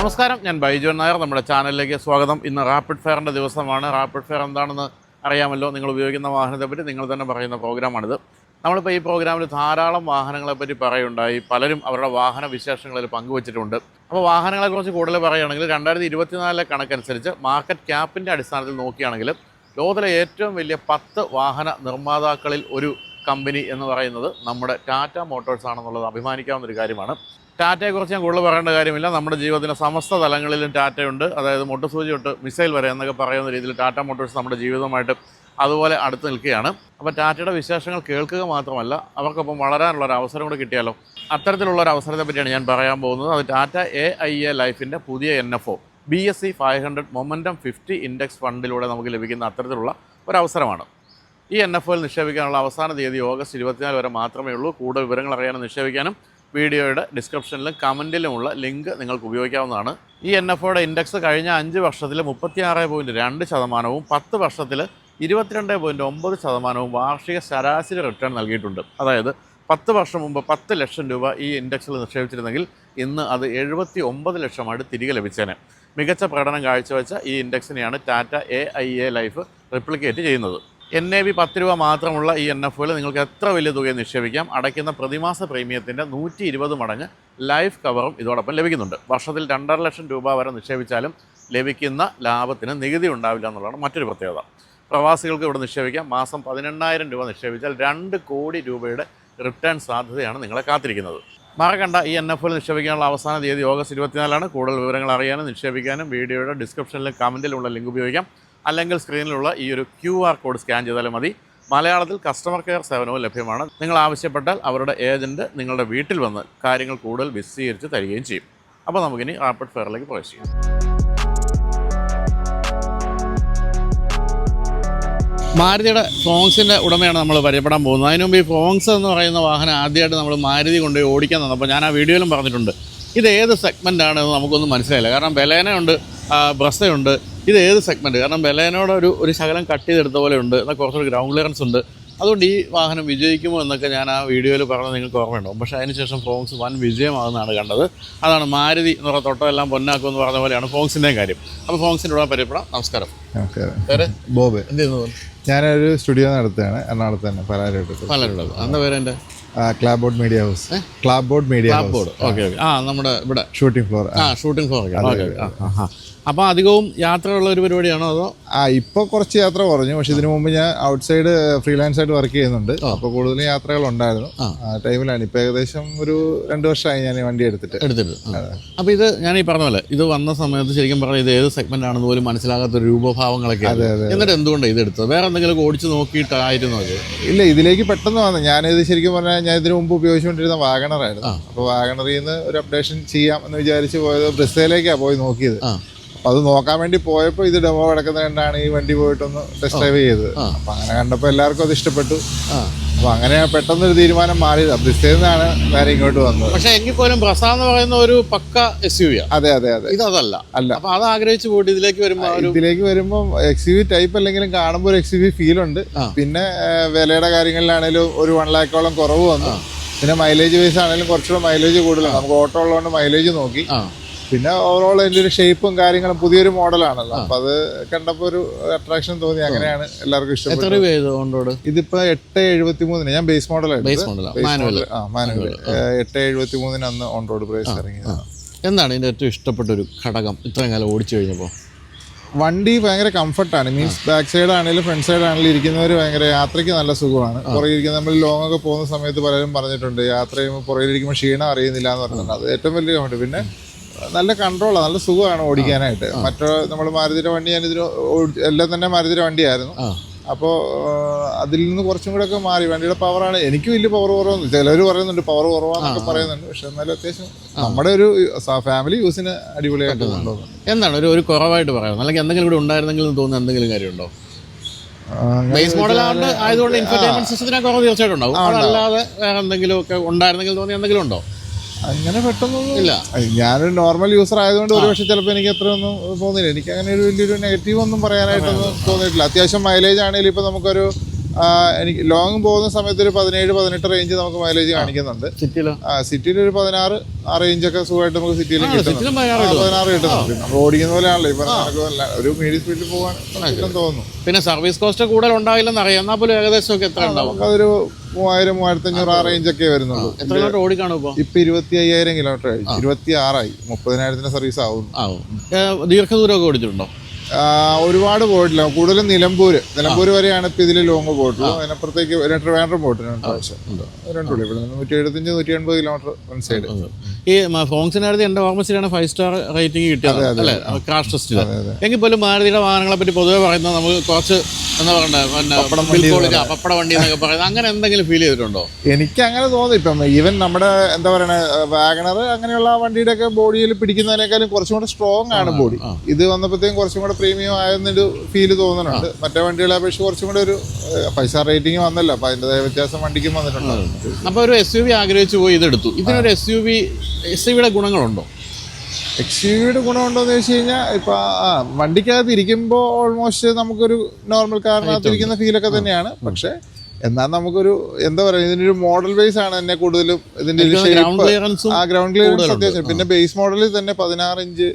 നമസ്കാരം ഞാൻ ബൈജു നായർ. നമ്മുടെ ചാനലിലേക്ക് സ്വാഗതം. ഇന്ന് റാപ്പിഡ് ഫെയറിന്റെ ദിവസമാണ്. റാപ്പിഡ് ഫെയർ എന്താണെന്ന് അറിയാമല്ലോ. നിങ്ങൾ ഉപയോഗിക്കുന്ന വാഹനത്തെപ്പറ്റി നിങ്ങൾ തന്നെ പറയുന്ന പ്രോഗ്രാമാണിത്. നമ്മളിപ്പോൾ ഈ പ്രോഗ്രാമിൽ ധാരാളം വാഹനങ്ങളെപ്പറ്റി പറയുണ്ടായി. പലരും അവരുടെ വാഹന വിശേഷങ്ങളിൽ പങ്കുവച്ചിട്ടുണ്ട്. അപ്പോൾ വാഹനങ്ങളെക്കുറിച്ച് കൂടുതൽ പറയുകയാണെങ്കിൽ രണ്ടായിരത്തി ഇരുപത്തിനാലിലെ കണക്കനുസരിച്ച് മാർക്കറ്റ് ക്യാപ്പിന്റെ അടിസ്ഥാനത്തിൽ നോക്കുകയാണെങ്കിൽ ലോകത്തിലെ ഏറ്റവും വലിയ പത്ത് വാഹന നിർമ്മാതാക്കളിൽ ഒരു കമ്പനി എന്ന് പറയുന്നത് നമ്മുടെ ടാറ്റ മോട്ടോഴ്സ് ആണെന്നുള്ളത് അഭിമാനിക്കാവുന്ന ഒരു കാര്യമാണ്. ടാറ്റയെക്കുറിച്ച് ഞാൻ കൂടുതൽ പറയേണ്ട കാര്യമില്ല. നമ്മുടെ ജീവിതത്തിലെ സമസ്ത തലങ്ങളിലും ടാറ്റയുണ്ട്. അതായത് മുട്ടുസൂചി തൊട്ട് മിസൈൽ വരെ എന്നൊക്കെ പറയുന്ന രീതിയിൽ ടാറ്റ മോട്ടോഴ്സ് നമ്മുടെ ജീവിതവുമായിട്ട് അതുപോലെ അടുത്ത് നിൽക്കുകയാണ്. അപ്പോൾ ടാറ്റയുടെ വിശേഷങ്ങൾ കേൾക്കുക മാത്രമല്ല അവർക്കൊപ്പം വളരാനുള്ള ഒരു അവസരം കൂടെ കിട്ടിയാലോ? അത്തരത്തിലുള്ള ഒരു അവസരത്തെ പറ്റിയാണ് ഞാൻ പറയാൻ പോകുന്നത്. അത് ടാറ്റ എ ഐ എ ലൈഫിന്റെ പുതിയ N F O B S E five hundred momentum fifty index ഫണ്ടിലൂടെ നമുക്ക് ലഭിക്കുന്ന അത്തരത്തിലുള്ള ഒരു അവസരമാണ്. ഈ എൻ എഫ് ഒയിൽ നിക്ഷേപിക്കാനുള്ള അവസാന തീയതി ഓഗസ്റ്റ് ഇരുപത്തിനാല് വരെ മാത്രമേ ഉള്ളൂ. കൂടുതൽ വിവരങ്ങൾ അറിയാനും നിക്ഷേപിക്കാനും വീഡിയോയുടെ ഡിസ്ക്രിപ്ഷനിലും കമന്റിലുമുള്ള ലിങ്ക് നിങ്ങൾക്ക് ഉപയോഗിക്കാവുന്നതാണ്. ഈ എൻ എഫ് ഒയുടെ ഇൻഡെക്സ് കഴിഞ്ഞ അഞ്ച് വർഷത്തിൽ മുപ്പത്തിയാറ് പോയിന്റ് രണ്ട് ശതമാനവും പത്ത് വർഷത്തിൽ ഇരുപത്തിരണ്ട് പോയിന്റ് ഒമ്പത് ശതമാനവും വാർഷിക ശരാശരി റിട്ടേൺ നൽകിയിട്ടുണ്ട്. അതായത് പത്ത് വർഷം മുമ്പ് പത്ത് ലക്ഷം രൂപ ഈ ഇൻഡെക്സിൽ നിക്ഷേപിച്ചിരുന്നെങ്കിൽ ഇന്ന് അത് എഴുപത്തി ഒമ്പത് ലക്ഷമായിട്ട് തിരികെ ലഭിച്ചേനെ. മികച്ച പ്രകടനം കാഴ്ചവെച്ച ഈ ഇൻഡെക്സിനെയാണ് Tata A I A life replicate ചെയ്യുന്നത്. എൻ എ വി പത്ത് രൂപ മാത്രമുള്ള ഈ എൻ എഫ് ഒയിൽ നിങ്ങൾക്ക് എത്ര വലിയ തുക നിക്ഷേപിക്കാം? അടയ്ക്കുന്ന പ്രതിമാസ പ്രീമിയത്തിന്റെ നൂറ്റി ഇരുപത് മടങ്ങ് ലൈഫ് കവറും ഇതോടൊപ്പം ലഭിക്കുന്നുണ്ട്. വർഷത്തിൽ രണ്ടര ലക്ഷം രൂപ വരെ നിക്ഷേപിച്ചാലും ലഭിക്കുന്ന ലാഭത്തിന് നികുതി ഉണ്ടാവില്ല എന്നുള്ളതാണ് മറ്റൊരു പ്രത്യേകത. പ്രവാസികൾക്ക് ഇവിടെ നിക്ഷേപിക്കാം. മാസം പതിനെണ്ണായിരം രൂപ നിക്ഷേപിച്ചാൽ രണ്ട് കോടി രൂപയുടെ റിട്ടേൺ സാധ്യതയാണ് നിങ്ങളെ കാത്തിരിക്കുന്നത്. മറക്കണ്ട ഈ എൻ എഫ് എൽ നിക്ഷേപിക്കാനുള്ള അവസാന തീയതി ഓഗസ്റ്റ് ഇരുപത്തിനാലാണ്. കൂടുതൽ വിവരങ്ങൾ അറിയാനും നിക്ഷേപിക്കാനും വീഡിയോയുടെ ഡിസ്ക്രിപ്ഷനിലും കമന്റിലുള്ള ലിങ്ക് ഉപയോഗിക്കാം. അല്ലെങ്കിൽ സ്ക്രീനിലുള്ള ഈ ഒരു ക്യു ആർ കോഡ് സ്കാൻ ചെയ്താലും മതി. മലയാളത്തിൽ കസ്റ്റമർ കെയർ സേവനവും ലഭ്യമാണ്. നിങ്ങൾ ആവശ്യപ്പെട്ടാൽ അവരുടെ ഏജന്റ് നിങ്ങളുടെ വീട്ടിൽ വന്ന് കാര്യങ്ങൾ കൂടുതൽ വിശദീകരിച്ച് തരികയും ചെയ്യും. അപ്പോൾ നമുക്കിനി റാപ്പിഡ് ഫെയറിലേക്ക് പ്രവേശിക്കാം. മാരുതിയുടെ ഫോങ്സിന്റെ ഉടമയാണ് നമ്മൾ പരിചയപ്പെടാൻ പോകുന്നത്. അതിനു മുമ്പ് ഈ ഫോങ്സ് എന്ന് പറയുന്ന വാഹനം ആദ്യമായിട്ട് നമ്മൾ മാരുതി കൊണ്ടുപോയി ഓടിക്കാൻ തന്നപ്പോൾ ഞാൻ ആ വീഡിയോയിലും പറഞ്ഞിട്ടുണ്ട്. ഇത് ഏത് സെഗ്മെന്റ് എന്ന് നമുക്കൊന്നും മനസ്സിലായില്ല. കാരണം ബലേനയുണ്ട് ബ്രസ്സയുണ്ട് ഇത് ഏത് സെഗ്മെന്റ് കാരണം ബലേനോട് ഒരു ഒരു ശകലം കട്ട് ചെയ്തെടുത്ത പോലെ ഉണ്ട്. എന്നാൽ കുറച്ചൊരു ഗ്രൗണ്ട് ക്ലിയറൻസ് ഉണ്ട്. അതുകൊണ്ട് ഈ വാഹനം വിജയിക്കുമോ എന്നൊക്കെ ഞാൻ ആ വീഡിയോയിൽ പറഞ്ഞത് നിങ്ങൾക്ക് ഓർമ്മയുണ്ടാവും. പക്ഷേ അതിനുശേഷം ഫോങ്സ് വൻ വിജയമാകുന്നതാണ് കണ്ടത്. അതാണ് മാരുതി എന്ന് പറഞ്ഞ തൊട്ടമെല്ലാം പൊന്നാക്കും എന്ന് പറഞ്ഞ പോലെയാണ് ഫോങ്സിന്റെയും കാര്യം. അപ്പോൾ ഫോങ്സിന്റെ കൂടെ പരിപ്പെടാം നമസ്കാരം. ബോബ്. എന്ത് ഞാനൊരു സ്റ്റുഡിയോ നടത്തുകയാണ്. എറണാകുളത്ത് തന്നെ പലരുടെ പലരുള്ളത് എന്താ പേര് എന്റെ clap board media house. Clap board media house. Board okay okay. ആ നമ്മുടെ ഇവിടെ. Shooting floor. ആ. Shooting floor okay okay. ആ ആ. അപ്പോൾ അധികവും യാത്രയുള്ള ഒരു പരിപാടിയാണോ അതോ? ആ ഇപ്പോൾ കുറച്ച് യാത്ര കുറഞ്ഞു. പക്ഷേ ഇതിനു മുമ്പ് ഞാൻ ഔട്ട് സൈഡ് ഫ്രീലാൻസ് ആയിട്ട് വർക്ക് ചെയ്യുന്നുണ്ട് അപ്പോൾ കൂടുതലും യാത്രകൾ ഉണ്ടായിരുന്നു. ആ. ടൈമിലാണ് ഇപ്പോൾ ഏകദേശം ഒരു രണ്ട് വർഷമായി ഞാൻ വണ്ടി എടുത്തിട്ട്. എടുത്തിട്ട്. അപ്പോൾ ഇത് ഞാൻ ഈ പറഞ്ഞ പോലെ ഇത് വന്ന സമയത്ത് ശരിക്കും പറഞ്ഞാൽ ഇത് ഏത് സെഗ്മെന്റ് ആണെന്ന് പോലും മനസ്സിലാകാത്ത ഒരു രൂപഭാവങ്ങളൊക്കെ എന്നിട്ട് എന്തുകൊണ്ടാണ് ഇത് എടുത്തത്? വേറെ എന്തെങ്കിലും ഓടിച്ച് നോക്കിയിട്ടായിരുന്നു അത് ഇല്ല ഇതിലേക്ക് പെട്ടെന്ന് വന്നു. ഞാനിത് ശരിക്കും പറഞ്ഞാൽ ഞാൻ ഇതിനു മുമ്പ് ഉപയോഗിച്ചുകൊണ്ടിരുന്ന വാഗണറായിരുന്നു. അപ്പോൾ വാഗണറിൽ നിന്ന് ഒരു അപ്ഡേഷൻ ചെയ്യാം എന്ന് വിചാരിച്ച് പോയത് ബ്രിസ്റ്റയിലേക്കാണ് പോയി നോക്കിയത്. അത് നോക്കാൻ വേണ്ടി പോയപ്പോൾ ഇത് ഡെമോ കിടക്കുന്ന കണ്ടാണ് ഈ വണ്ടി പോയിട്ടൊന്ന് ടെസ്റ്റ് ഡ്രൈവ് ചെയ്തത്. അപ്പൊ അങ്ങനെ കണ്ടപ്പോൾ എല്ലാവർക്കും അത് ഇഷ്ടപ്പെട്ടു. അപ്പം അങ്ങനെ പെട്ടെന്ന് ഒരു തീരുമാനം മാറി. ബ്രിസ്റ്റയിൽ നിന്നാണ് നേരെ ഇങ്ങോട്ട് വന്നത്. പക്ഷേ എങ്കിൽ പോലും ബ്രസ എന്ന് പറയുന്ന ഒരു പക്ക എസ് യു അതെ അതെ അതെ. ഇത് അതല്ല. അല്ല. അപ്പം അത് ആഗ്രഹിച്ചു പോയിട്ട് ഇതിലേക്ക് വരുമ്പോൾ ഇതിലേക്ക് വരുമ്പോൾ എക്സ് യു ടൈപ്പ് അല്ലെങ്കിലും കാണുമ്പോൾ ഒരു എക്സ് യു ഫീൽ ഉണ്ട് പിന്നെ വിലയുടെ കാര്യങ്ങളിലാണെങ്കിലും ഒരു വൺ ലാക്കോളം കുറവ് വന്നു. പിന്നെ മൈലേജ് വൈസ് ആണെങ്കിലും കുറച്ചുകൂടെ മൈലേജ് കൂടുതലാണ്. നമുക്ക് ഓട്ടോ ഉള്ളതുകൊണ്ട് മൈലേജ് നോക്കി. പിന്നെ ഓവറോൾ അതിന്റെ ഒരു ഷേപ്പും കാര്യങ്ങളും പുതിയൊരു മോഡലാണല്ലോ അപ്പൊ അത് കണ്ടപ്പോൾ ഒരു അട്രാക്ഷൻ തോന്നി. അങ്ങനെയാണ് എല്ലാവർക്കും ഇഷ്ടപ്പെട്ടത്. ഇതിപ്പോ എട്ട് എഴുപത്തി മൂന്നിന് ഞാൻ ബേസ് മോഡലാണ് ആ. മാനുവൽ എട്ട് എഴുപത്തി മൂന്നിന് അന്ന് ഓൺ റോഡ് പ്രൈസ് ഇറങ്ങിയത്. എന്താണ് ഇതിന്റെ ഏറ്റവും ഇഷ്ടപ്പെട്ട ഒരു ഘടകം ഇത്രയും കാലം ഓടിച്ചു കഴിഞ്ഞപ്പോൾ വണ്ടി ഭയങ്കര കംഫർട്ടാണ് മീൻസ് ബാക്ക് സൈഡ് ആണെങ്കിലും ഫ്രണ്ട് സൈഡ് ആണെങ്കിലും ഇരിക്കുന്നവർ ഭയങ്കര യാത്രയ്ക്ക് നല്ല സുഖമാണ്. പുറകിൽ ഇരിക്കുന്ന നമ്മൾ ലോങ് ഒക്കെ പോകുന്ന സമയത്ത് പലരും പറഞ്ഞിട്ടുണ്ട് യാത്ര ചെയ്യുമ്പോൾ പുറകിലിരിക്കുമ്പോൾ ക്ഷീണം അറിയുന്നില്ല എന്ന് പറഞ്ഞിട്ടുണ്ട് അത് ഏറ്റവും വലിയ കംഫർട്ട് പിന്നെ നല്ല കൺട്രോളാണ് നല്ല സുഖമാണ് ഓടിക്കാനായിട്ട്. മറ്റോ നമ്മൾ മാരുതിയുടെ വണ്ടി ഞാനിതിന് എല്ലാം തന്നെ മാരുതിയുടെ വണ്ടിയായിരുന്നു. അപ്പോൾ അതിൽ നിന്ന് കുറച്ചും കൂടെ ഒക്കെ മാറി. വണ്ടിയുടെ പവറാണ് എനിക്കും വലിയ പവർ കുറവൊന്നും ചിലർ പറയുന്നുണ്ട് പവർ കുറവാന്നൊക്കെ പറയുന്നുണ്ട്. പക്ഷെ എന്നാലും അത്യാവശ്യം നമ്മുടെ ഒരു ഫാമിലി യൂസിന് അടിപൊളിയായിട്ട് എന്താണ്? ഒരു ഒരു കുറവായിട്ട് പറയുന്നത് അല്ലെങ്കിൽ എന്തെങ്കിലും ഇവിടെ ഉണ്ടായിരുന്നെങ്കിൽ എന്ന് തോന്നുന്ന എന്തെങ്കിലും കാര്യമുണ്ടോ? ബേസ് മോഡൽ ആയതുകൊണ്ട് ഇൻഫർടൈൻമെന്റ് സിസ്റ്റത്തിനെ കുറവ് തീർച്ചയായിട്ടും ഉണ്ടാവും. അതല്ലാതെ വേറെ എന്തെങ്കിലും ഒക്കെ ഉണ്ടായിരുന്നെങ്കിൽ തോന്നി എന്തെങ്കിലും ഉണ്ടോ? അങ്ങനെ പെട്ടെന്നൊന്നും ഇല്ല. ഞാനൊരു നോർമൽ യൂസർ ആയതുകൊണ്ട് ഒരു പക്ഷേ ചിലപ്പോൾ എനിക്ക് അത്രയൊന്നും തോന്നിയില്ല. എനിക്ക് അങ്ങനെ ഒരു വലിയൊരു നെഗറ്റീവ് ഒന്നും പറയാനായിട്ടൊന്നും തോന്നിയിട്ടില്ല. അത്യാവശ്യം മൈലേജ് ആണെങ്കിലും ഇപ്പം നമുക്കൊരു എനിക്ക് ലോങ് പോകുന്ന സമയത്ത് ഒരു പതിനേഴ് പതിനെട്ട് റേഞ്ച് നമുക്ക് മൈലേജ് കാണിക്കുന്നുണ്ട്. സിറ്റിയിൽ ഒരു പതിനാറ് ആ റേഞ്ചൊക്കെ സുഖമായിട്ട് നമുക്ക് സിറ്റിയിൽ പതിനാറ് ആ, കിട്ടും. പതിനാറ് കിട്ടുന്നുണ്ട്. നമ്മൾ ഓടിക്കുന്ന പോലെയാണല്ലോ. ഇപ്പൊ ഒരു മീഡിയം സ്പീഡിൽ പോകാൻ തോന്നുന്നു. പിന്നെ സർവീസ് കോസ്റ്റ് കൂടുതൽ ഉണ്ടാവില്ലെന്ന് അറിയാം. എന്നാൽ പോലും ഏകദേശം ഒക്കെ എത്ര ഉണ്ടാവും? നമുക്കതൊരു മൂവായിരം മൂവായിരത്തഞ്ഞൂറ് ആ റേഞ്ച് ഒക്കെ വരുന്നുള്ളൂ. എത്ര കിലോമീറ്റർ ഓടിക്കാണോ ഇപ്പോൾ ഇപ്പൊ ഇരുപത്തി അയ്യായിരം കിലോമീറ്റർ ആയി. ഇരുപത്തി ആറായി മുപ്പതിനായിരത്തിന്റെ സർവീസ് ആവും. ദീർഘദൂരമൊക്കെ ഓടിച്ചിട്ടുണ്ടോ? ഒരുപാട് പോയിട്ടില്ല. കൂടുതലും നിലമ്പൂര്. നിലമ്പൂർ വരെയാണ് ഇപ്പൊ ഇതിൽ ലോങ് പോയിട്ടുള്ളത്. അതിനപ്പുറത്തേക്ക് ഒരു ട്രിവാൻഡ്രം പോയിട്ടുണ്ട് പ്രാവശ്യം രണ്ടുള്ളൂ. ഇവിടെ നിന്ന് നൂറ്റി എഴുപത്തഞ്ച് നൂറ്റി എൺപത് കിലോമീറ്റർ വൺ സൈഡ് ഈ ഫോങ്സിനടുത്ത് എന്റെ ഓർമ്മശരിയാണ് ഫൈവ് സ്റ്റാർ റേറ്റിംഗ് കിട്ടിയത്. അല്ലേ? ക്രാഷ് ടെസ്റ്റിൽ എങ്കിൽ പോലും മാരുതിയുടെ വാഹനങ്ങളെ പറ്റി പൊതുവെ പറയുന്നത് നമുക്ക് കുറച്ച് എന്താ പപ്പട വണ്ടി എന്നൊക്കെ പറയുന്നത്. അങ്ങനെ എന്തെങ്കിലും ഫീൽ ചെയ്തിട്ടുണ്ടോ? എനിക്ക് അങ്ങനെ തോന്നി ഇപ്പം ഈവൻ നമ്മുടെ എന്താ പറയണ വാഗണർ അങ്ങനെയുള്ള വണ്ടിയുടെ ഒക്കെ ബോഡിയിൽ പിടിക്കുന്നതിനേക്കാളും കുറച്ചും കൂടെ സ്ട്രോങ് ആണ് ബോഡി ഇത് വന്നപ്പോഴത്തേക്കും കുറച്ചും കൂടെ പ്രീമിയം ആയെന്നൊരു ഫീൽ തോന്നുന്നുണ്ട്. മറ്റേ വണ്ടികളെ അപേക്ഷിച്ച് കുറച്ചും കൂടെ ഒരു പൈസ റേറ്റിംഗ് വന്നല്ലോ. അപ്പൊ അതിന്റെതായ വ്യത്യാസം വണ്ടിക്കും വന്നിട്ടുണ്ട്. അപ്പോൾ ഒരു എസ് യു വി ആഗ്രഹിച്ചു പോയി ഇതെടുത്തു. ഇതിനൊരു S U V S U വിയുടെ ഗുണങ്ങളുണ്ടോ? എക്സ് യു വിയുടെ ഗുണമുണ്ടോയെന്ന് വെച്ച് കഴിഞ്ഞാൽ ഇപ്പൊ ആ വണ്ടിക്കകത്ത് ഇരിക്കുമ്പോൾ ഓൾമോസ്റ്റ് നമുക്കൊരു നോർമൽ കാറിനകത്ത് ഇരിക്കുന്ന ഫീലൊക്കെ തന്നെയാണ്. പക്ഷെ എന്നാൽ നമുക്കൊരു എന്താ പറയുക ഇതിനൊരു മോഡൽ ബേസ് ആണ് എന്നെ കൂടുതലും ഇതിന്റെ ഒരു ആ ഗ്രൗണ്ട് ക്ലിയറൻസ് അത്യാവശ്യം. പിന്നെ ബേസ് മോഡലിൽ തന്നെ പതിനാറ് ഇഞ്ച്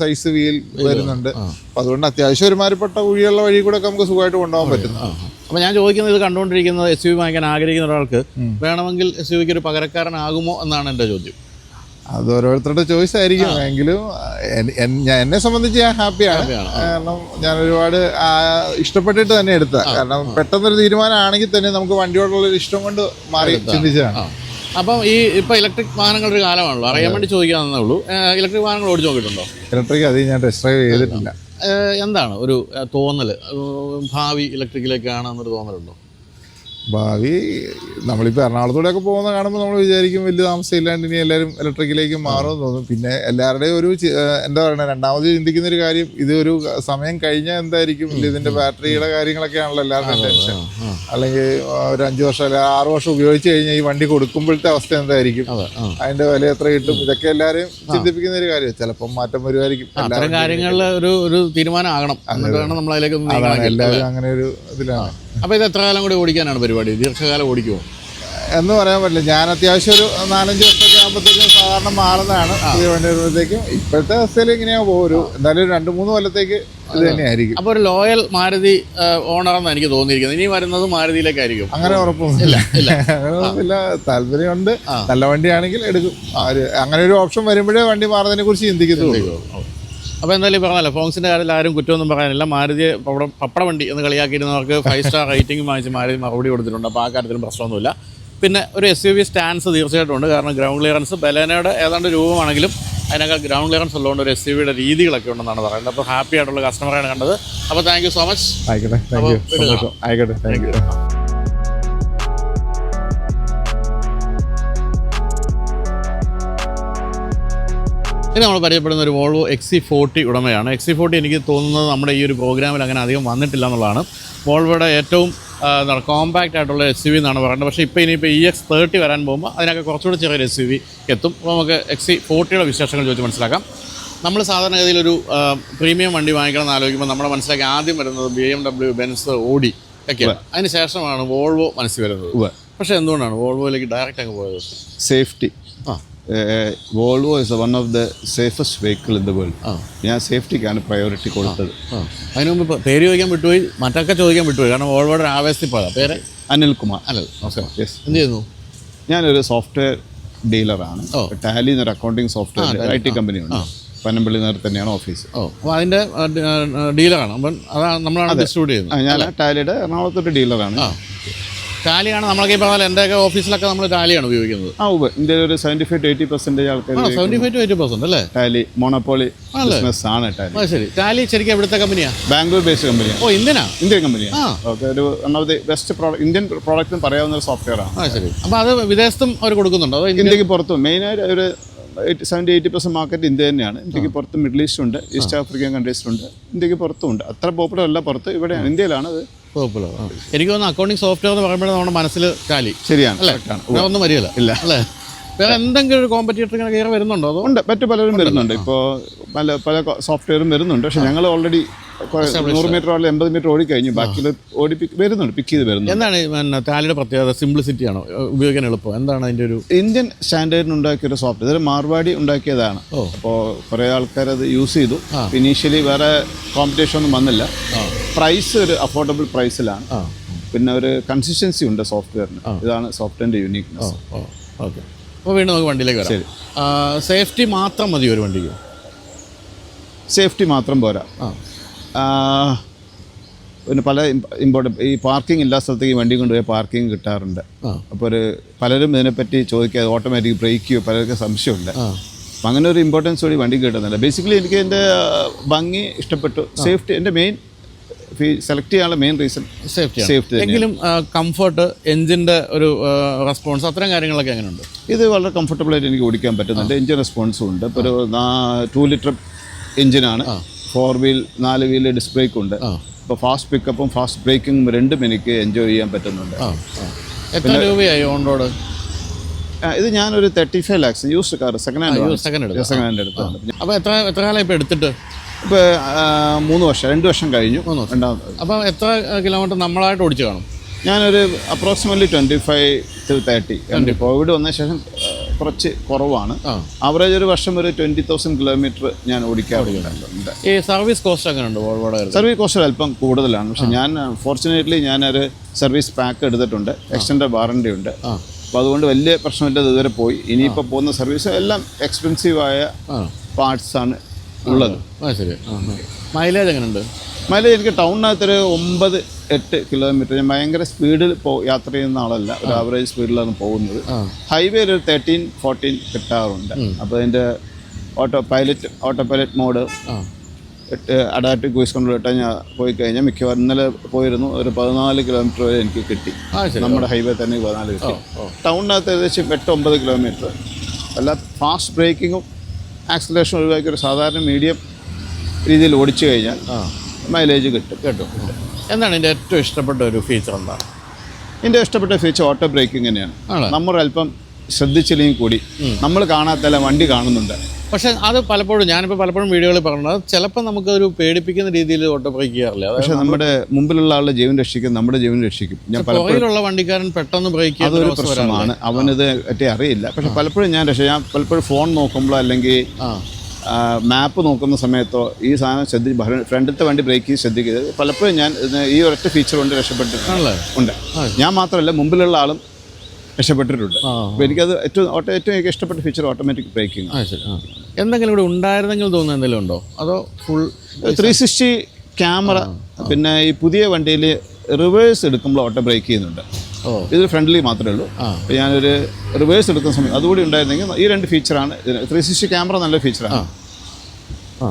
സൈസ് വീൽ വരുന്നുണ്ട്. അപ്പൊ അതുകൊണ്ട് അത്യാവശ്യം ഒരുമാതിരിപ്പെട്ട കുഴിയുള്ള വഴി കൂടെ നമുക്ക് സുഖമായിട്ട് കൊണ്ടുപോകാൻ പറ്റുന്നു. അപ്പോൾ ഞാൻ ചോദിക്കുന്നത് ഇത് കണ്ടുകൊണ്ടിരിക്കുന്നത് എസ് യു വി വാങ്ങിക്കാൻ ആഗ്രഹിക്കുന്ന ഒരാൾക്ക് വേണമെങ്കിൽ എസ് യു വിക്ക് ഒരു പകരക്കാരനാകുമോ എന്നാണ് എന്റെ ചോദ്യം. അത് ഓരോരുത്തരുടെ ചോയ്സ് ആയിരിക്കും എങ്കിലും എന്നെ സംബന്ധിച്ച് ഞാൻ ഹാപ്പിയാണ്. കാരണം ഞാൻ ഒരുപാട് ഇഷ്ടപ്പെട്ടിട്ട് തന്നെ എടുത്ത. കാരണം പെട്ടെന്നൊരു തീരുമാനമാണെങ്കിൽ തന്നെ നമുക്ക് വണ്ടിയോടുള്ള ഒരു ഇഷ്ടം കൊണ്ട് മാറി ചിന്തിച്ചതാണ്. അപ്പം ഈ ഇപ്പൊ ഇലക്ട്രിക് വാഹനങ്ങളുടെ ഒരു കാലമാണല്ലോ അറിയാൻ വേണ്ടി ചോദിക്കാന്നേ ഉള്ളൂ. ഇലക്ട്രിക് വാഹനങ്ങൾ ഓടിച്ചു നോക്കിയിട്ടുണ്ടോ? ഇലക്ട്രിക് അത് ഞാൻ ടെസ്റ്റ് ഡ്രൈവ് ചെയ്തിട്ടില്ല. എന്താണ് ഒരു തോന്നൽ ഭാവി ഇലക്ട്രിക്കിലേക്കാണ് എന്നൊരു തോന്നലുണ്ടോ? ഭാവി നമ്മളിപ്പോൾ എറണാകുളത്തൂടെയൊക്കെ പോകുന്ന കാണുമ്പോൾ നമ്മൾ വിചാരിക്കും വലിയ താമസം ഇല്ലാണ്ട് ഇനി എല്ലാവരും ഇലക്ട്രിക്കിലേക്ക് മാറുമെന്ന് തോന്നും. പിന്നെ എല്ലാവരുടെയും ഒരു എന്താ പറയുക രണ്ടാമത് ചിന്തിക്കുന്ന ഒരു കാര്യം ഇത് ഒരു സമയം കഴിഞ്ഞാൽ എന്തായിരിക്കും? ഇതിന്റെ ബാറ്ററിയുടെ കാര്യങ്ങളൊക്കെ ആണല്ലോ എല്ലാവരുടെയും ടെൻഷൻ അല്ലെങ്കിൽ ഒരു അഞ്ച് വർഷം അല്ലെങ്കിൽ ആറ് വർഷം ഉപയോഗിച്ച് കഴിഞ്ഞാൽ ഈ വണ്ടി കൊടുക്കുമ്പോഴത്തെ അവസ്ഥ എന്തായിരിക്കും? അതിന്റെ അതിന്റെ വില എത്ര കിട്ടും? ഇതൊക്കെ എല്ലാവരെയും ചിന്തിപ്പിക്കുന്ന ഒരു കാര്യം ചിലപ്പം മാറ്റം വരുമായിരിക്കും. അത്തരം കാര്യങ്ങളിൽ ഒരു ഒരു തീരുമാനം ആകണം. നമ്മൾ അതിലേക്ക്. എല്ലാവരും അങ്ങനെ ഒരു ഇതിലാണ്. അപ്പോൾ ഇത് എത്ര കാലം കൂടി ഓടിക്കാനാണ് പരിപാടി? ദീർഘകാലം ഓടിക്കുമോ എന്ന് പറയാൻ പറ്റില്ല. ഞാൻ അത്യാവശ്യം ഒരു നാലഞ്ച് വർഷമൊക്കെ ആകുമ്പോഴത്തേക്കും സാധാരണ മാറുന്നതാണ്. വരുമ്പോഴത്തേക്കും. ഇപ്പോഴത്തെ അവസ്ഥയിൽ ഇങ്ങനെയാ പോകും എന്തായാലും ഒരു രണ്ട് മൂന്ന് കൊല്ലത്തേക്ക് ഇത് തന്നെയായിരിക്കും. അപ്പോൾ ഒരു ലോയൽ മാരുതി ഓണർ എന്ന് എനിക്ക് തോന്നിയിരിക്കുന്നത്. ഇനി വരുന്നത് മാരുതിയിലേക്കായിരിക്കും. അങ്ങനെ ഉറപ്പൊന്നുമില്ല അങ്ങനെയൊന്നുമില്ല താല്പര്യമുണ്ട്. നല്ല വണ്ടിയാണെങ്കിൽ എടുക്കും. അങ്ങനെ ഒരു ഓപ്ഷൻ വരുമ്പോഴേ വണ്ടി മാറുന്നതിനെ കുറിച്ച് ചിന്തിക്കത്തുള്ളൂ. അപ്പോൾ എന്തായാലും പറഞ്ഞല്ലോ ഫോങ്സിന്റെ കാര്യത്തിൽ ആരും കുറ്റമൊന്നും പറയാനില്ല. മാരുതി പപ്പട വണ്ടി എന്ന് കളിയാക്കിയിരുന്നവർക്ക് ഫൈവ് സ്റ്റാർ റേറ്റിംഗ് വാങ്ങിച്ച് മാരുതി മറുപടി കൊടുത്തിട്ടുണ്ട്. അപ്പോൾ ആ കാര്യത്തിലും പ്രശ്നമൊന്നുമില്ല. പിന്നെ ഒരു എസ് യു വി സ്റ്റാൻസ് തീർച്ചയായിട്ടും ഉണ്ട്. കാരണം ഗ്രൗണ്ട് ക്ലിയറൻസ് ബലേനയുടെ ഏതാണ്ട് രൂപമാണെങ്കിലും അതിനേക്കാൾ ഗ്രൗണ്ട് ക്ലിയറൻസ് ഉള്ളതുകൊണ്ട് ഒരു എസ് യു വിയുടെ രീതികളൊക്കെ ഉണ്ടെന്നാണ് പറയുന്നത്. അപ്പോൾ ഹാപ്പി ആയിട്ടുള്ള കസ്റ്റമറാണ് കണ്ടത്. അപ്പോൾ താങ്ക് യു സോ മച്ച് ആയിക്കോട്ടെ ആയിക്കോട്ടെ താങ്ക് യു ഇത് നമ്മൾ പരിചയപ്പെടുന്ന ഒരു വോൾവോ എക്സി ഫോർട്ടി ഉടമയാണ്. എക്സി ഫോർട്ടി എനിക്ക് തോന്നുന്നത് നമ്മുടെ ഈ ഒരു പ്രോഗ്രാമിൽ അങ്ങനെ അധികം വന്നിട്ടില്ല എന്നുള്ളതാണ്. വോൾവോയുടെ ഏറ്റവും എന്താണ് കോമ്പാക്റ്റ് ആയിട്ടുള്ള എസ് യു വി എന്നാണ് പറയുന്നത്. പക്ഷേ ഇപ്പോൾ ഇനിയിപ്പോൾ ഇ എക്സ് തേർട്ടി വരാൻ പോകുമ്പോൾ അതിനൊക്കെ കുറച്ചുകൂടി ചെറിയൊരു എസ് യു വി എത്തും. അപ്പോൾ നമുക്ക് എക്സി ഫോർട്ടിയുടെ വിശേഷങ്ങൾ ചോദിച്ച് മനസ്സിലാക്കാം. നമ്മൾ സാധാരണഗതിയിൽ ഒരു പ്രീമിയം വണ്ടി വാങ്ങിക്കണം എന്ന് ആലോചിക്കുമ്പോൾ നമ്മുടെ മനസ്സിലേക്ക് ആദ്യം വരുന്നത് B M W Benz Audi ഒക്കെയാണ്. അതിന് ശേഷമാണ് വോൾവോ മനസ്സിൽ വരുന്നത്. പക്ഷേ എന്തുകൊണ്ടാണ് വോൾവോയിലേക്ക് ഡയറക്റ്റ് അങ്ങ് പോയത്? സേഫ്റ്റി ആ. Volvo is one of the safest vehicle in the world. ഞാൻ സേഫ്റ്റിക്കാണ് പ്രയോറിറ്റി കൊടുത്തത്. അതിന് മുമ്പ് പേര് ചോദിക്കാൻ വിട്ടുപോയി മറ്റൊക്കെ ചോദിക്കാൻ വിട്ടുപോയി. കാരണം വോൾവോയുടെ ആവേശത്തിൽ പേര് പേര്? അനിൽ നമസ്കാരം യെസ് എന്ത് ചെയ്യുന്നു? ഞാനൊരു സോഫ്റ്റ്വെയർ ഡീലറാണ് ടാലി എന്നൊരു അക്കൗണ്ടിങ് സോഫ്റ്റ്വെയർ ഐ ടി കമ്പനിയുണ്ട് പനമ്പള്ളി നേരത്തെ തന്നെയാണ് ഓഫീസ് ഓ അപ്പോൾ അതിന്റെ ഡീലറാണ്. അപ്പം അതാണ് നമ്മളാണ് ഡിസ്ട്രിബ്യൂട്ട് ചെയ്യുന്നത്. ഞാൻ ടാലിയുടെ എറണാകുളത്തൊരു ഡീലറാണ് ടാലിയാണ് നമ്മളൊക്കെ ഈ പറഞ്ഞാൽ എന്റെയൊക്കെ ഓഫീസിലൊക്കെ നമ്മൾ ടാലിയാണ് ഉപയോഗിക്കുന്നത്. ആ ഉപ ഇന്ത്യയിൽ ഒരു seventy five to eighty percentage ആൾക്കാർ seventy five to eighty percent അല്ലേ? ടാലി മോണോപോളി ബിസിനസ് ആണ് ടാലി ആ ശരി. ടാലി ശരിക്കും എവിടുത്തെ കമ്പനിയാണ് ബാംഗ്ലൂർ ബേസ്ഡ് കമ്പനിയാണ് ഓ ഇന്ത്യനാ? ഇന്ത്യൻ കമ്പനിയാണ്. ഓക്കെ ഒരു ഒന്നാമത് ബെസ്റ്റ് പ്രോഡക്റ്റ് ഇന്ത്യൻ പ്രോഡക്റ്റ് പറയാവുന്ന ഒരു സോഫ്റ്റ്വെയർ ആണ്. ആ ശരി. അപ്പോൾ അത് വിദേശത്തും അവർ കൊടുക്കുന്നുണ്ടോ? അതോ ഇന്ത്യ ഇന്ത്യയ്ക്ക് പുറത്തും. മെയിനായിട്ട് ഒരു seventy eighty percent market India തന്നെയാണ്. ഇന്ത്യയ്ക്ക് പുറത്ത് മിഡിൽ ഈസ്റ്റ് ഉണ്ട് ഈസ്റ്റ് ആഫ്രിക്കൻ കൺട്രീസിലുണ്ട് ഇന്ത്യയ്ക്ക് പുറത്തും ഉണ്ട്. അത്ര പോപ്പുലർ അല്ല പുറത്ത്. ഇവിടെയാണ്. ഇന്ത്യയിലാണ് അത് കുഴപ്പമില്ല. എനിക്ക് തോന്നുന്നു അക്കൗണ്ടിങ് സോഫ്റ്റ്വെയർ എന്ന് പറയുമ്പോഴേ നമ്മുടെ മനസ്സിൽ ടാലി ശരിയാണ് അല്ലേ? ഒന്നും വരികയില്ല. ഇല്ല. അല്ലേ? വേറെ എന്തെങ്കിലും ഒരു കോമ്പറ്റീറ്റർ ഇങ്ങനെ കയറി വരുന്നുണ്ടോ അതോ? ഉണ്ട്. മറ്റു പലരും വരുന്നുണ്ട്. ഇപ്പോൾ പല പല സോഫ്റ്റ്വെയറും വരുന്നുണ്ട്. പക്ഷെ ഞങ്ങൾ ഓൾറെഡി നൂറ് മീറ്റർ അല്ലെങ്കിൽ എൺപത് മീറ്റർ ഓടിക്കഴിഞ്ഞു. ബാക്കിയിൽ ഓടി വരുന്നുണ്ട്. പിക്ക് ചെയ്ത് വരുന്നുണ്ട്. എന്താണ് ടാലിയുടെ പ്രത്യേകത? സിംപ്ലിസിറ്റി ആണോ? ഉപയോഗിക്കാൻ എളുപ്പം. എന്താണ് അതിന്റെ ഒരു ഇന്ത്യൻ സ്റ്റാൻഡേർഡിന് ഉണ്ടാക്കിയ ഒരു സോഫ്റ്റ്വെയർ ഇതൊരു മാർവാടി ഉണ്ടാക്കിയതാണ്. അപ്പോൾ കുറേ ആൾക്കാർ അത് യൂസ് ചെയ്തു. ഇനീഷ്യലി വേറെ കോമ്പറ്റീഷൻ ഒന്നും വന്നില്ല. പ്രൈസ് ഒരു അഫോർഡബിൾ പ്രൈസിലാണ് പിന്നെ ഒരു കൺസിസ്റ്റൻസി ഉണ്ട് സോഫ്റ്റ്വെയറിന് ഇതാണ് സോഫ്റ്റ്വെയറിന്റെ യൂണീക്നെസ് ഓക്കെ. അപ്പോൾ വീണ്ടും നമുക്ക് വണ്ടിയിലേക്ക് വരാം. സേഫ്റ്റി മാത്രം മതി ഒരു വണ്ടിക്ക്. സേഫ്റ്റി മാത്രം പോരാ. പിന്നെ പല ഇമ്പോർട്ടന്റ് ഈ പാർക്കിംഗ് ഇല്ലാത്ത സ്ഥലത്തേക്ക് വണ്ടി കൊണ്ടുപോയി പാർക്കിംഗ് കിട്ടാറുണ്ട്. അപ്പോൾ ഒരു പലരും ഇതിനെപ്പറ്റി ചോദിക്കാതെ ഓട്ടോമാറ്റിക് ബ്രേക്കോ പലർക്കും സംശയമുണ്ട്. അപ്പം അങ്ങനെ ഒരു ഇമ്പോർട്ടൻസ് കൂടി വണ്ടി കിട്ടുന്നില്ല ബേസിക്കലി എനിക്ക് എന്റെ ഭംഗി ഇഷ്ടപ്പെട്ടു. സേഫ്റ്റി എന്റെ മെയിൻ സെലക്ട് ചെയ്യാനുള്ള മെയിൻ റീസൺ സേഫ്റ്റി സേഫ്റ്റി എങ്കിലും കംഫർട്ട് എഞ്ചിന്റെ ഒരു റെസ്പോൺസ് അത്തരം കാര്യങ്ങളൊക്കെ എങ്ങനെയുണ്ട്? ഇത് വളരെ കംഫർട്ടബിൾ ആയിട്ട് എനിക്ക് ഓടിക്കാൻ പറ്റുന്നുണ്ട്. എഞ്ചിൻ റെസ്പോൺസും ഉണ്ട്. ഇപ്പോൾ ഒരു ടു ലിറ്റർ എഞ്ചിനാണ് ഫോർ വീൽ നാല് വീൽ ഡിസ്ക് ബ്രേക്ക് ഉണ്ട്. ഇപ്പോൾ ഫാസ്റ്റ് പിക്കപ്പും ഫാസ്റ്റ് ബ്രേക്കിങ്ങും രണ്ടും എനിക്ക് എൻജോയ് ചെയ്യാൻ പറ്റുന്നുണ്ട്. എത്ര രൂപയായി ഓൺ റോഡ് ഇത് ഞാനൊരു thirty five lakhs used car second hand second hand എടുത്തു അപ്പോൾ എത്ര എത്ര കാലം ഇപ്പോൾ എടുത്തിട്ട്? ഇപ്പോൾ മൂന്ന് വർഷം രണ്ട് വർഷം കഴിഞ്ഞു. മൂന്ന് രണ്ടാമത് അപ്പം എത്ര കിലോമീറ്റർ നമ്മളായിട്ട് ഓടിച്ചു കാണും? ഞാനൊരു approximately twenty five to thirty covid വന്ന ശേഷം കുറച്ച് കുറവാണ്. ആവറേജ് ഒരു വർഷം ഒരു ട്വന്റി തൗസൻഡ് കിലോമീറ്റർ ഞാൻ ഓടിക്കാറുണ്ട് ഈ സർവീസ് കോസ്റ്റ് അങ്ങനെ ഉണ്ട് സർവീസ് കോസ്റ്റ് അല്പം കൂടുതലാണ്. പക്ഷെ ഞാൻ ഫോർച്ചുനേറ്റ്ലി ഞാനൊരു സർവീസ് പാക്ക് എടുത്തിട്ടുണ്ട്. എക്സ്റ്റൻഡ് വാറണ്ടി ഉണ്ട്. അപ്പോൾ അതുകൊണ്ട് വലിയ പ്രശ്നമില്ലാതെ ഇതുവരെ പോയി. ഇനിയിപ്പോൾ പോകുന്ന സർവീസ് എല്ലാം എക്സ്പെൻസീവായ പാർട്സാണ് ഉള്ളത്. ആ ശരി. മൈലേജ് എങ്ങനെയുണ്ട് മൈലേജ് എനിക്ക് ടൗണിനകത്തൊരു ഒമ്പത് എട്ട് കിലോമീറ്റർ ഞാൻ ഭയങ്കര സ്പീഡിൽ പോ യാത്ര ചെയ്യുന്ന ആളല്ല. ഒരു ആവറേജ് സ്പീഡിലാണ് പോകുന്നത്. ഹൈവേയിൽ ഒരു തേർട്ടീൻ ഫോർട്ടീൻ കിട്ടാറുണ്ട്. അപ്പോൾ അതിന്റെ autopilot autopilot mode adaptive cruise control ഇട്ടാൽ ഞാൻ പോയി കഴിഞ്ഞാൽ മിക്കവാറും ഇന്നലെ പോയിരുന്നു. ഒരു പതിനാല് കിലോമീറ്റർ വരെ എനിക്ക് കിട്ടി. നമ്മുടെ ഹൈവേ തന്നെ പതിനാല് കിട്ടി. ടൗണിനകത്ത് ഏകദേശം എട്ട് ഒമ്പത് കിലോമീറ്റർ അല്ല ഫാസ്റ്റ് ബ്രേക്കിങ്ങും ആക്സലേഷൻ ഒഴിവാക്കി ഒരു സാധാരണ മീഡിയം രീതിയിൽ ഓടിച്ചു കഴിഞ്ഞാൽ മൈലേജ് കിട്ടും. കേട്ടോ. എന്താണ് എന്റെ ഏറ്റവും ഇഷ്ടപ്പെട്ട ഒരു ഫീച്ചർ എന്താണ് എന്റെ ഇഷ്ടപ്പെട്ട ഫീച്ചർ ഓട്ടോ ബ്രേക്കിംഗ് തന്നെയാണ്. നമ്മൾ അല്പം ശ്രദ്ധിച്ചില്ലെങ്കിൽ കൂടി നമ്മൾ കാണാത്തല്ല വണ്ടി കാണുന്നുണ്ട്. പക്ഷേ അത് പലപ്പോഴും ഞാനിപ്പോൾ പലപ്പോഴും വീഡിയോകളിൽ പറഞ്ഞത് ചിലപ്പോൾ നമുക്ക് ഒരു പേടിപ്പിക്കുന്ന രീതിയിൽ ഓട്ടോ ബ്രേക്ക് ചെയ്യാറില്ല പക്ഷെ നമ്മുടെ മുമ്പിലുള്ള ആളുടെ ജീവൻ രക്ഷിക്കും നമ്മുടെ ജീവൻ രക്ഷിക്കും. ഞാൻ പലപ്പോഴുള്ള പുറകിലുള്ള വണ്ടിക്കാരൻ പെട്ടെന്ന് ബ്രേക്ക് അതൊരു ഒരു പ്രശ്നമാണ്. അവനത് പറ്റി അറിയില്ല. പക്ഷെ പലപ്പോഴും ഞാൻ രക്ഷ ഞാൻ പലപ്പോഴും ഫോൺ നോക്കുമ്പോഴോ അല്ലെങ്കിൽ മാപ്പ് നോക്കുന്ന സമയത്തോ ഈ സാധനം ശ്രദ്ധി ഫ്രണ്ടിലത്തെ വണ്ടി ബ്രേക്ക് ചെയ്ത് ശ്രദ്ധിക്കരുത്. പലപ്പോഴും ഞാൻ ഈ ഒരൊറ്റ ഫീച്ചർ കൊണ്ട് രക്ഷപ്പെട്ടിട്ടുണ്ട്. ഉണ്ട്. ഞാൻ മാത്രമല്ല മുമ്പിലുള്ള ആളും രക്ഷപ്പെട്ടിട്ടുണ്ട്. അപ്പോൾ എനിക്കത് ഏറ്റവും ഓട്ടോ ഏറ്റവും എനിക്ക് ഇഷ്ടപ്പെട്ട ഫീച്ചർ ഓട്ടോമാറ്റിക് ബ്രേക്കിംഗ് ആ ശരി. ആ. എന്തെങ്കിലും ഇവിടെ ഉണ്ടായിരുന്നെങ്കിൽ തോന്നുന്നു എന്തെങ്കിലും ഉണ്ടോ? അതോ ഫുൾ ത്രീ സിക്സ്റ്റി ക്യാമറ പിന്നെ ഈ പുതിയ വണ്ടിയിൽ റിവേഴ്സ് എടുക്കുമ്പോൾ ഓട്ടോ ബ്രേക്ക് ചെയ്യുന്നുണ്ട്. ഓ. ഇത് ഫ്രണ്ട്ലി മാത്രമേ ഉള്ളൂ. അപ്പോൾ ഞാനൊരു റിവേഴ്സ് എടുക്കുന്ന സമയത്ത് അതുകൂടി ഉണ്ടായിരുന്നെങ്കിൽ ഈ രണ്ട് ഫീച്ചറാണ് ത്രീ സിക്സ്റ്റി ക്യാമറ നല്ല ഫീച്ചറാണ് ആ,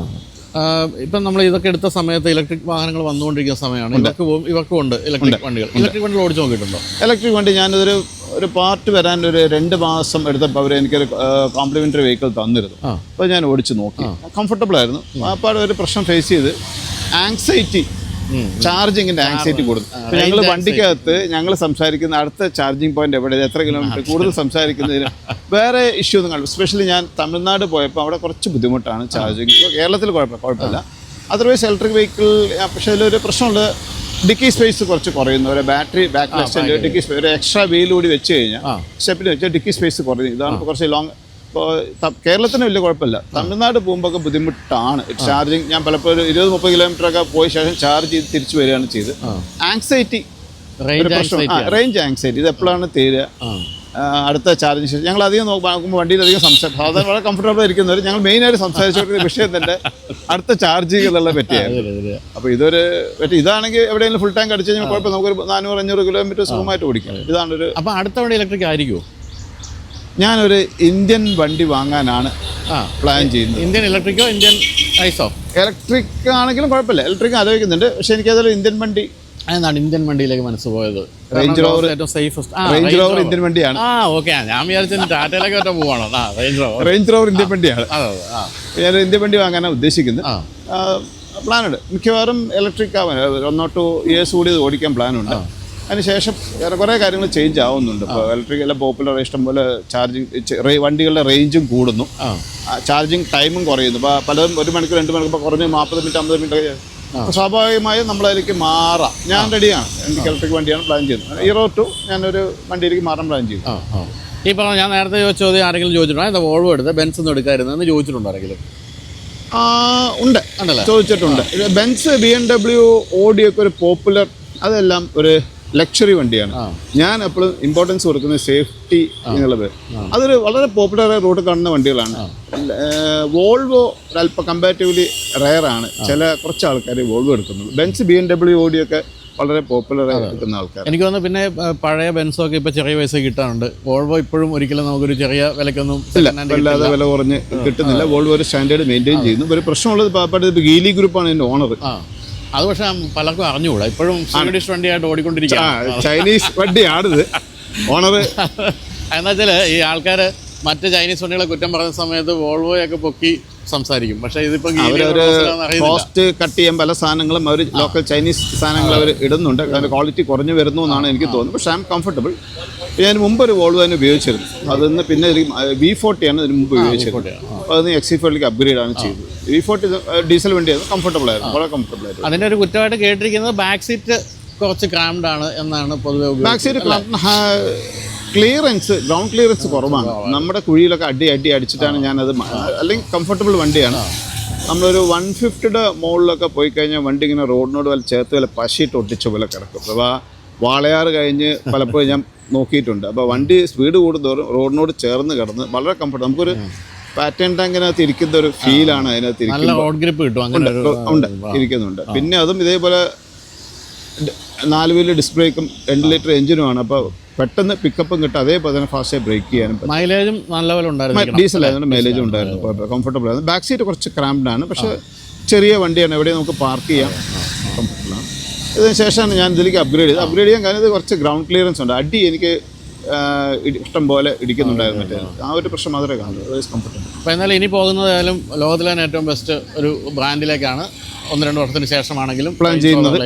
ഇപ്പം നമ്മൾ ഇതൊക്കെ എടുത്ത സമയത്ത് ഇലക്ട്രിക് വാഹനങ്ങൾ വന്നുകൊണ്ടിരിക്കുന്ന സമയമാണ്. ഇവർക്ക് ഇവർക്കും ഉണ്ട് ഇലക്ട്രിക് വണ്ടികൾ. ഇലക്ട്രിക് വണ്ടി ഓടിച്ചു നോക്കിയിട്ടുണ്ടോ? ഇലക്ട്രിക് വണ്ടി ഞാനിതൊരു ഒരു പാർട്ട് വരാൻ ഒരു രണ്ട് മാസം എടുത്തപ്പോൾ അവർ എനിക്കൊരു കോംപ്ലിമെന്ററി വെഹിക്കിൾ തന്നിരുന്നു. അപ്പോൾ ഞാൻ ഓടിച്ച് നോക്കി. കംഫർട്ടബിൾ ആയിരുന്നു. അപ്പോൾ ഒരു പ്രശ്നം ഫേസ് ചെയ്ത്. ആങ്സൈറ്റി ചാർജിങ്ങിന്റെ ആങ്സൈറ്റി കൂടുതൽ ഞങ്ങൾ വണ്ടിക്കകത്ത് ഞങ്ങൾ സംസാരിക്കുന്ന അടുത്ത ചാർജിങ് പോയിന്റ് എവിടെ? എത്ര കിലോമീറ്റർ കൂടുതൽ സംസാരിക്കുന്നതിന് വേറെ ഇഷ്യൂ ഒന്നും കാണും സ്പെഷ്യലി ഞാൻ തമിഴ്നാട് പോയപ്പോൾ അവിടെ കുറച്ച് ബുദ്ധിമുട്ടാണ് ചാർജിങ് കേരളത്തിൽ കുഴപ്പമില്ല. കുഴപ്പമില്ല അതർവൈസ് ഇലക്ട്രിക് വെഹിക്കിൾ പക്ഷേ അതിലൊരു പ്രശ്നമുണ്ട്. ഡിക്കി സ്പേസ് കുറച്ച് കുറയുന്നു. ഒരു ബാറ്ററി ബാക്ക് ഡിക്കി സ്പേസ് ഒരു എക്സ്ട്രാ വീൽ കൂടി വെച്ച് കഴിഞ്ഞാൽ സ്റ്റെപ്പിന് വെച്ചാൽ ഡിക്കി സ്പേസ് കുറയുന്നു ഇതാണ് കുറച്ച് ലോങ് ഇപ്പോൾ കേരളത്തിന് വലിയ കുഴപ്പമില്ല. തമിഴ്നാട് പോകുമ്പോൾ ഒക്കെ ബുദ്ധിമുട്ടാണ് ചാർജിങ് ഞാൻ പലപ്പോഴും ഇരുപത് മുപ്പത് കിലോമീറ്റർ ഒക്കെ പോയ ശേഷം ചാർജ് ചെയ്ത് തിരിച്ചു വരികയാണ് ചെയ്ത് ആങ്സൈറ്റി റേഞ്ച് ആങ്സൈറ്റി ഇത് എപ്പോഴാണ് തീരുക? അടുത്ത ചാർജിങ് ശേഷം. ഞങ്ങൾ അധികം നോക്കുമ്പോൾ വണ്ടിയിൽ അധികം സംസാരം സാധാരണ വളരെ കംഫർട്ടബിൾ ഇരിക്കുന്നവർ ഞങ്ങൾ മെയിനായിട്ട് സംസാരിച്ചുകൊണ്ടിരുന്ന വിഷയം തന്നെ അടുത്ത ചാർജ് എന്നുള്ള പറ്റിയായിരുന്നു ശരി അപ്പോൾ ഇതൊരു പറ്റി ഇതാണെങ്കിൽ എവിടെയെങ്കിലും ഫുൾ ടാങ്ക് അടിച്ചു കഴിഞ്ഞാൽ കുഴപ്പം നമുക്കൊരു നാനൂറ് അഞ്ഞൂറ് കിലോമീറ്റർ സുഖമായിട്ട് ഓടിക്കാം. ഇതാണൊരു അപ്പോൾ അടുത്ത വണ്ടി ഇലക്ട്രിക് ആയിരിക്കുമോ ഞാനൊരു ഇന്ത്യൻ വണ്ടി വാങ്ങാനാണ് പ്ലാൻ ചെയ്യുന്നത്. ഇന്ത്യൻ ഇലക്ട്രിക്കോ ഇന്ത്യൻ ഐസോ? ഇലക്ട്രിക് ആണെങ്കിലും കുഴപ്പമില്ല. ഇലക്ട്രിക് ആലോചിക്കുന്നുണ്ട് എനിക്ക് എനിക്കതൊരു ഇന്ത്യൻ വണ്ടി അതെന്താണ് ഇന്ത്യൻ വണ്ടിയിലേക്ക് മനസ്സ് പോയത്? റേഞ്ച് റോവർ ഏറ്റവും സേഫസ്റ്റ് റേഞ്ച് റോവർ ഇന്ത്യൻ വണ്ടിയാണ്. ആ ഓക്കെ ഞാൻ വിചാരിച്ചത് ടാറ്റയിലേക്ക് ഒറ്റ പോവാണോ? Range Rover Range Rover Indian വണ്ടിയാണ്. ഞാൻ ഇന്ത്യൻ വണ്ടി വാങ്ങാനാണ് ഉദ്ദേശിക്കുന്നത്. പ്ലാനുണ്ട്. മിക്കവാറും ഇലക്ട്രിക് ആവാൻ ഒന്നോ ടു ഇയേഴ്സ് കൂടി ഇത് ഓടിക്കാൻ പ്ലാനുണ്ട്. അതിനുശേഷം കുറേ കാര്യങ്ങൾ ചേഞ്ച് ആവുന്നുണ്ട്. ഇപ്പോൾ ഇലക്ട്രിക് എല്ലാം പോപ്പുലർ ഇഷ്ടം പോലെ ചാർജിങ് വണ്ടികളുടെ റേഞ്ചും കൂടുന്നു. ചാർജിങ് ടൈമും കുറയുന്നു. ഇപ്പോൾ പലതും ഒരു മണിക്കൂർ രണ്ട് മണിക്കൂർ ഇപ്പോൾ കുറഞ്ഞ് നാൽപ്പത് മിനിറ്റ് അമ്പത് മിനിറ്റ് സ്വാഭാവികമായും നമ്മളതിലേക്ക് മാറാം. ഞാൻ റെഡിയാണ് എനിക്ക് ഇലക്ട്രിക് വണ്ടിയാണ് പ്ലാൻ ചെയ്യുന്നത്. ഹീറോ ടു ഞാനൊരു വണ്ടിയിലേക്ക് മാറാൻ പ്ലാൻ ആ ഈ പറഞ്ഞ ഞാൻ നേരത്തെ ചോദിച്ച ചോദ്യം ആരെങ്കിലും ചോദിച്ചിട്ടുണ്ടോ? എന്താ വോൾവോ എടുത്ത് ബെൻസ് ഒന്നും എടുക്കാമായിരുന്നു എന്ന് ചോദിച്ചിട്ടുണ്ടോ ആരെങ്കിലും? ഉണ്ട്. ചോദിച്ചിട്ടുണ്ട്. Benz B M W Audi ഒക്കെ ഒരു പോപ്പുലർ അതെല്ലാം ഒരു ലക്ഷറി വണ്ടിയാണ്. ഞാൻ എപ്പോഴും ഇമ്പോർട്ടൻസ് കൊടുക്കുന്നത് സേഫ്റ്റി എന്നുള്ളത്. അതൊരു വളരെ പോപ്പുലർ റോഡ് കാണുന്ന വണ്ടികളാണ്. വോൾവോ അല്പം കമ്പാരിറ്റീവ്ലി റയർ ആണ്. ചില കുറച്ച് ആൾക്കാർ വോൾവോ എടുക്കുന്നത് Benz B M W Audi ഒക്കെ വളരെ പോപ്പുലർ ആയി എടുക്കുന്ന ആൾക്കാർ എനിക്ക് തോന്നുന്നു പിന്നെ പഴയ ബെൻസൊക്കെ ഇപ്പോൾ ചെറിയ പൈസ കിട്ടാറുണ്ട്. വോൾവോ ഇപ്പോഴും ഒരിക്കലും നമുക്കൊരു ചെറിയ വിലക്കൊന്നും കിട്ടില്ല. വില കുറഞ്ഞ് കിട്ടുന്നില്ല. വോൾവോ ഒരു സ്റ്റാൻഡേർഡ് മെയിന്റെയിൻ ചെയ്യുന്നു. ഒരു പ്രശ്നമുള്ളത് പാപ്പാട്ട് ഇപ്പോൾ ഗീലി ഗ്രൂപ്പാണ് എന്റെ ഓണർ അത് പക്ഷെ പലർക്കും അറിഞ്ഞുകൂടാ. ഇപ്പോഴും സ്വീഡിഷ് വണ്ടിയായിട്ട് ഓടിക്കൊണ്ടിരിക്കുക ചൈനീസ് വണ്ടിയാണിത്. ഓണർ എന്നുവെച്ചാൽ ഈ ആൾക്കാർ മറ്റ് ചൈനീസ് വണ്ടികളെ കുറ്റം പറഞ്ഞ സമയത്ത് വോൾവോയൊക്കെ പൊക്കി സംസാരിക്കും. പക്ഷേ ഇതിപ്പോൾ അവരൊരു കോസ്റ്റ് കട്ട് ചെയ്യാൻ പല സാധനങ്ങളും അവർ ലോക്കൽ ചൈനീസ് സാധനങ്ങൾ അവർ ഇടുന്നുണ്ട്. അതിന്റെ ക്വാളിറ്റി കുറഞ്ഞു വരുന്നു എന്നാണ് എനിക്ക് തോന്നുന്നത്. പക്ഷേ ഐ എം കംഫർട്ടബിൾ ഞാൻ മുമ്പ് ഒരു വോൾവ് തന്നെ ഉപയോഗിച്ചിരുന്നു. അതിന്ന് പിന്നെ വി ഫോർട്ടിയാണ് ഇതിന് മുമ്പ് ഉപയോഗിച്ചിരുന്നത്. അത് അതിന് എക്സി ഫോർട്ടിലേക്ക് അപ്ഗ്രേഡ് ആണ് ചെയ്തത്. വി ഫോർട്ടി ഡീസൽ വണ്ടിയായിരുന്നു കംഫർട്ടബിൾ ആയിരുന്നു. വളരെ കംഫർട്ടബിൾ ആയിരുന്നു. അതിന്റെ ഒരു കുറ്റമായിട്ട് കേട്ടിരിക്കുന്നത് ബാക്ക് സീറ്റ് കുറച്ച് ക്രാംഡ് ആണ് എന്നാണ് പൊതുവെ back side clearance ground clearance കുറവാണ്. നമ്മുടെ കുഴിയിലൊക്കെ അടി അടി അടിച്ചിട്ടാണ് ഞാനത് അല്ലെങ്കിൽ കംഫർട്ടബിൾ വണ്ടിയാണ്. നമ്മളൊരു വൺ ഫിഫ്റ്റിയുടെ മുകളിലൊക്കെ പോയി കഴിഞ്ഞാൽ വണ്ടി ഇങ്ങനെ റോഡിനോട് വല്ല ചേർത്ത് വല്ല പശിയിട്ട് ഒട്ടിച്ച പോലെ കിടക്കും. അപ്പോൾ വാളയാറ് കഴിഞ്ഞ് പലപ്പോഴും ഞാൻ നോക്കിയിട്ടുണ്ട്. അപ്പോൾ വണ്ടി സ്പീഡ് കൂടുന്തോറും റോഡിനോട് ചേർന്ന് കിടന്ന് വളരെ കംഫർട്ട് നമുക്കൊരു പാറ്റേൺ ടാങ്കിനകത്ത് ഇരിക്കുന്ന ഒരു ഫീലാണ് അതിനകത്ത് ഇരിക്കുന്നത് ഉണ്ട് ഇരിക്കുന്നുണ്ട്. പിന്നെ അതും ഇതേപോലെ നാല് വീൽ ഡിസ്ക് ബ്രേക്കും രണ്ട് ലിറ്റർ എഞ്ചിനുമാണ്. അപ്പോൾ പെട്ടെന്ന് പിക്കപ്പും കിട്ടും. അതേപോലെ തന്നെ ഫാസ്റ്റായി ബ്രേക്ക് ചെയ്യാനും മൈലേജും നല്ല പോലെ ഉണ്ടായിരുന്നു ഡീസൽ ആയതുകൊണ്ട് മൈലേജ് ഉണ്ടായിരുന്നു. കംഫർട്ടബിൾ ആയിരുന്നു. ബാക്ക് സീറ്റ് കുറച്ച് ക്രാംഡ് ആണ്. പക്ഷേ ചെറിയ വണ്ടിയാണ്. എവിടെ നമുക്ക് പാർക്ക് ചെയ്യാം. കംഫർട്ടബിൾ ആണ്. ഇതിന് ശേഷമാണ് ഞാൻ ഇതിലേക്ക് അപ്ഗ്രേഡ് ചെയ്തത്. അപ്ഗ്രേഡ് ചെയ്യാൻ കാരണം ഇത് കുറച്ച് ഗ്രൗണ്ട് ക്ലിയറൻസ് ഉണ്ട്. അടി എനിക്ക് ഇഷ്ടം പോലെ ഇടിക്കുന്നുണ്ടായിരുന്നു മറ്റേ. ആ. ഒരു പ്രശ്നം മാത്രമേ കാണുള്ളൂ. കംഫർട്ടബിൾ അപ്പോൾ എന്നാലും ഇനി പോകുന്നതായാലും ലോകത്തിലെ തന്നെ ഏറ്റവും ബെസ്റ്റ് ഒരു ബ്രാൻഡിലേക്കാണ് ഒന്ന് രണ്ട് വർഷത്തിന് ശേഷമാണെങ്കിലും പ്ലാൻ ചെയ്യുന്നത്.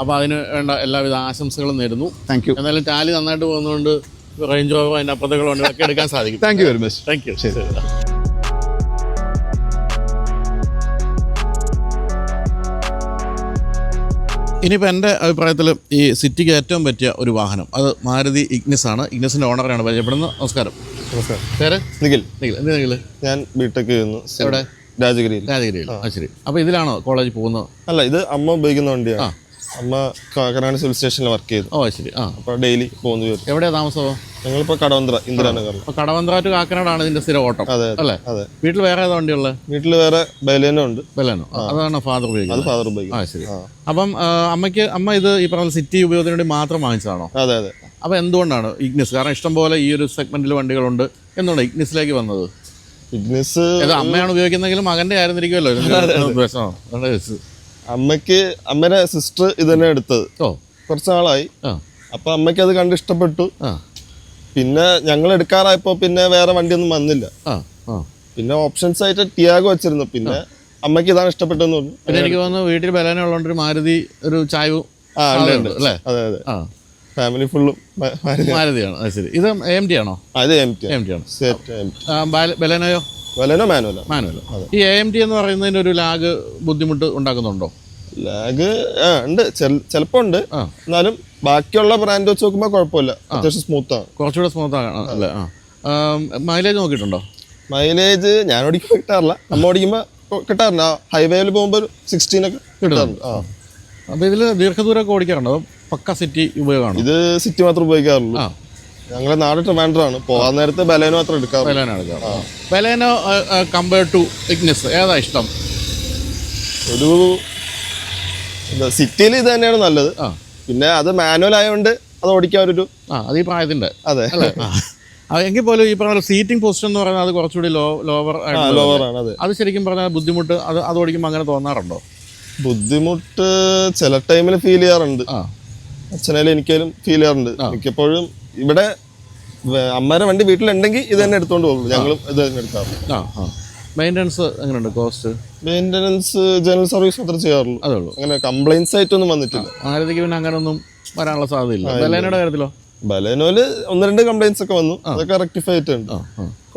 അപ്പോൾ അതിന് വേണ്ട എല്ലാവിധ ആശംസകളും നേരുന്നു. താങ്ക് യു എന്നാലും ടാലി നന്നായിട്ട് പോകുന്നതുകൊണ്ട് റേഞ്ച് ഓവർ അതിന്റെ അപ്പുറത്തേക്കുള്ള വണ്ടികളൊക്കെ എടുക്കാൻ സാധിക്കും. Thank you very much thank you ശരി. ഇനിയിപ്പോൾ എന്റെ അഭിപ്രായത്തിൽ ഈ സിറ്റിക്ക് ഏറ്റവും പറ്റിയ ഒരു വാഹനം അത് മാരുതി ഇഗ്നസ് ആണ്. ഇഗ്നിസിന്റെ ഓണറാണ് പരിചയപ്പെടുന്നത്. നമസ്കാരം. നമസ്കാരം. പേര്? നിഖിൽ. നിഖിൽ. എന്ത് നിഖിൽ? ഞാൻ ബിടെക് ചെയ്യുന്നു. എവിടെ? രാജഗിരിയിൽ. രാജഗിരിയിൽ. ആ. ശരി. അപ്പോൾ ഇതിലാണോ കോളേജിൽ പോകുന്നത്? അല്ല ഇത് അമ്മ ഉപയോഗിക്കുന്ന വണ്ടിയാണ്. അമ്മ കാക്കനാട് സിവിൽ സ്റ്റേഷനിൽ വർക്ക് ചെയ്തു. ഓ ശരി. ആ. അപ്പോൾ ഡെയിലി പോകുന്നു വരും എവിടെയാ താമസമോ? ഞങ്ങളിപ്പോൾ കടവന്ത്ര ഇന്ദിരാനഗറിൽ അപ്പോൾ കടവന്ത്ര ടു കാക്കനാടാണ് ഇതിന്റെ സ്ഥിരം ഓട്ടം അതെ അല്ലേ? അതെ. വീട്ടിൽ വേറെ ഏതാ വണ്ടിയുള്ളത് വീട്ടിൽ വേറെ ബലേനോ ഉണ്ട്. ബലേനോ. അതാണ് ഫാദർ ഉപയോഗിക്കുന്നത്. അത് ഫാദർ ഉപയോഗിക്കും ആ ശരി. അപ്പം അമ്മയ്ക്ക് അമ്മ ഇത് ഈ പറഞ്ഞ സിറ്റി ഉപയോഗത്തിന് വേണ്ടി മാത്രം വാങ്ങിച്ചതാണോ? അതെ അതെ. അപ്പോൾ എന്തുകൊണ്ടാണ് ഇഗ്നിസ് കാരണം ഇഷ്ടംപോലെ ഈ ഒരു സെഗ്മെന്റിൽ വണ്ടികളുണ്ട്. എന്തുകൊണ്ട് ഇഗ്നിസിലേക്ക് വന്നത്? ഇഗ്നിസ് അമ്മയാണ് ഉപയോഗിക്കുന്നെങ്കിലും മകന്റെ ആയിരുന്നിരിക്കുമല്ലോ. അമ്മയ്ക്ക് അമ്മയുടെ സിസ്റ്റർ ഇത് തന്നെ എടുത്തത്. ഓ. കുറച്ച് നാളായി അപ്പൊ അമ്മയ്ക്ക് അത് കണ്ട് ഇഷ്ടപ്പെട്ടു. പിന്നെ ഞങ്ങൾ എടുക്കാറായപ്പോ പിന്നെ വേറെ വണ്ടിയൊന്നും വന്നില്ല. പിന്നെ ഓപ്ഷൻസ് ആയിട്ട് ടിയാഗോ വെച്ചിരുന്നു. പിന്നെ അമ്മയ്ക്ക് ഇതാണ് ഇഷ്ടപ്പെട്ടെന്ന് പറഞ്ഞു. പിന്നെ എനിക്ക് തോന്നുന്നു വീട്ടിൽ ബലാന ഉള്ളതുകൊണ്ട് ഒരു മാരുതി ഒരു ചായവും അതെ അതെ. ഫാമിലി ഫുള്ളും മാരുതിയാണ്. ശരി. ഇത് എം ടി ആണോ? അത് എം ടി എം ടി ആണ്. ബലാനയോ? വലനോ മാനുവലോ. മാനുവൽ ഈ എ എം ടി എന്ന് പറയുന്നതിന് ഒരു ലാഗ് ബുദ്ധിമുട്ട് ഉണ്ടാക്കുന്നുണ്ടോ? ലാഗ് ആ ഉണ്ട്. ചിലപ്പോൾ ഉണ്ട്. എന്നാലും ബാക്കിയുള്ള ബ്രാൻഡ് വെച്ച് നോക്കുമ്പോൾ കുഴപ്പമില്ല. അത്യാവശ്യം സ്മൂത്ത് ആണ്. കുറച്ചുകൂടെ സ്മൂത്ത് ആണ് അല്ലേ? ആ. മൈലേജ് നോക്കിയിട്ടുണ്ടോ? മൈലേജ് ഞാൻ ഓടിക്കുമ്പോൾ കിട്ടാറില്ല. അമ്മ ഓടിക്കുമ്പോൾ കിട്ടാറുണ്ട് ഹൈവേയിൽ പോകുമ്പോൾ സിക്സ്റ്റീൻ ഒക്കെ കിട്ടാറുണ്ട്. ആ. അപ്പോൾ ഇതിൽ ദീർഘദൂരമൊക്കെ ഓടിക്കാറുണ്ടോ? പക്ക സിറ്റി ഉപയോഗമാണ്? ഇത് സിറ്റി മാത്രം ഉപയോഗിക്കാറുള്ളൂ. ആ ഞങ്ങളുടെ നാട് ട്രിവാൻഡ്രം ആണ് പോകാൻ നേരത്തെ ബലേനോ മാത്രം എടുക്കാം. ബലേനോ എടുക്കാം. ബലേനോ കമ്പയർഡ് ടു ഇഗ്നിസ് ഏതാ ഇഷ്ടം? ഒരു സിറ്റിയിൽ ഇത് തന്നെയാണ് നല്ലത്. പിന്നെ അത് മാനുവൽ ആയതുകൊണ്ട് അത് ഓടിക്കാൻ ഒരു ആ അത് ഈ അതെ. എങ്കിൽ പോലും ഈ പറഞ്ഞ സീറ്റിംഗ് പൊസിഷൻ എന്ന് പറയുന്നത് അത് കുറച്ചുകൂടി ലോ ലോവർ ലോവർ ആണ് അതെ. അത് ശരിക്കും പറഞ്ഞാൽ ബുദ്ധിമുട്ട് അത് അത് ഓടിക്കുമ്പോൾ അങ്ങനെ തോന്നാറുണ്ടോ? ബുദ്ധിമുട്ട് ചില ടൈമിൽ ഫീൽ ചെയ്യാറുണ്ട്. അച്ഛനായാലും എനിക്കായാലും ഫീൽ ചെയ്യാറുണ്ട്. മിക്കപ്പോഴും ഇവിടെ അമ്മയുടെ വണ്ടി വീട്ടിലുണ്ടെങ്കിൽ ഇത് തന്നെ എടുത്തോണ്ട് പോകും. ഞങ്ങളും ഇത് തന്നെ എടുക്കാറുള്ളൂ ആ ആ. മെയിന്റനൻസ് എങ്ങനെയുണ്ട് കോസ്റ്റ് മെയിന്റനൻസ് ജനറൽ സർവീസ് മാത്രമേ ചെയ്യാറുള്ളൂ. അതേ ഉള്ളൂ. അങ്ങനെ കംപ്ലൈൻസ് ആയിട്ടൊന്നും വന്നിട്ടില്ല. മാരുതിക്ക് പിന്നെ അങ്ങനെ ഒന്നും വരാനുള്ള സാധ്യതയില്ല. ബലേനയുടെ കാര്യത്തിലോ? ബലേനോയിൽ ഒന്ന് രണ്ട് കംപ്ലൈൻസ് ഒക്കെ വന്നു. അതൊക്കെ റെക്ടിഫൈ ആയിട്ടുണ്ട്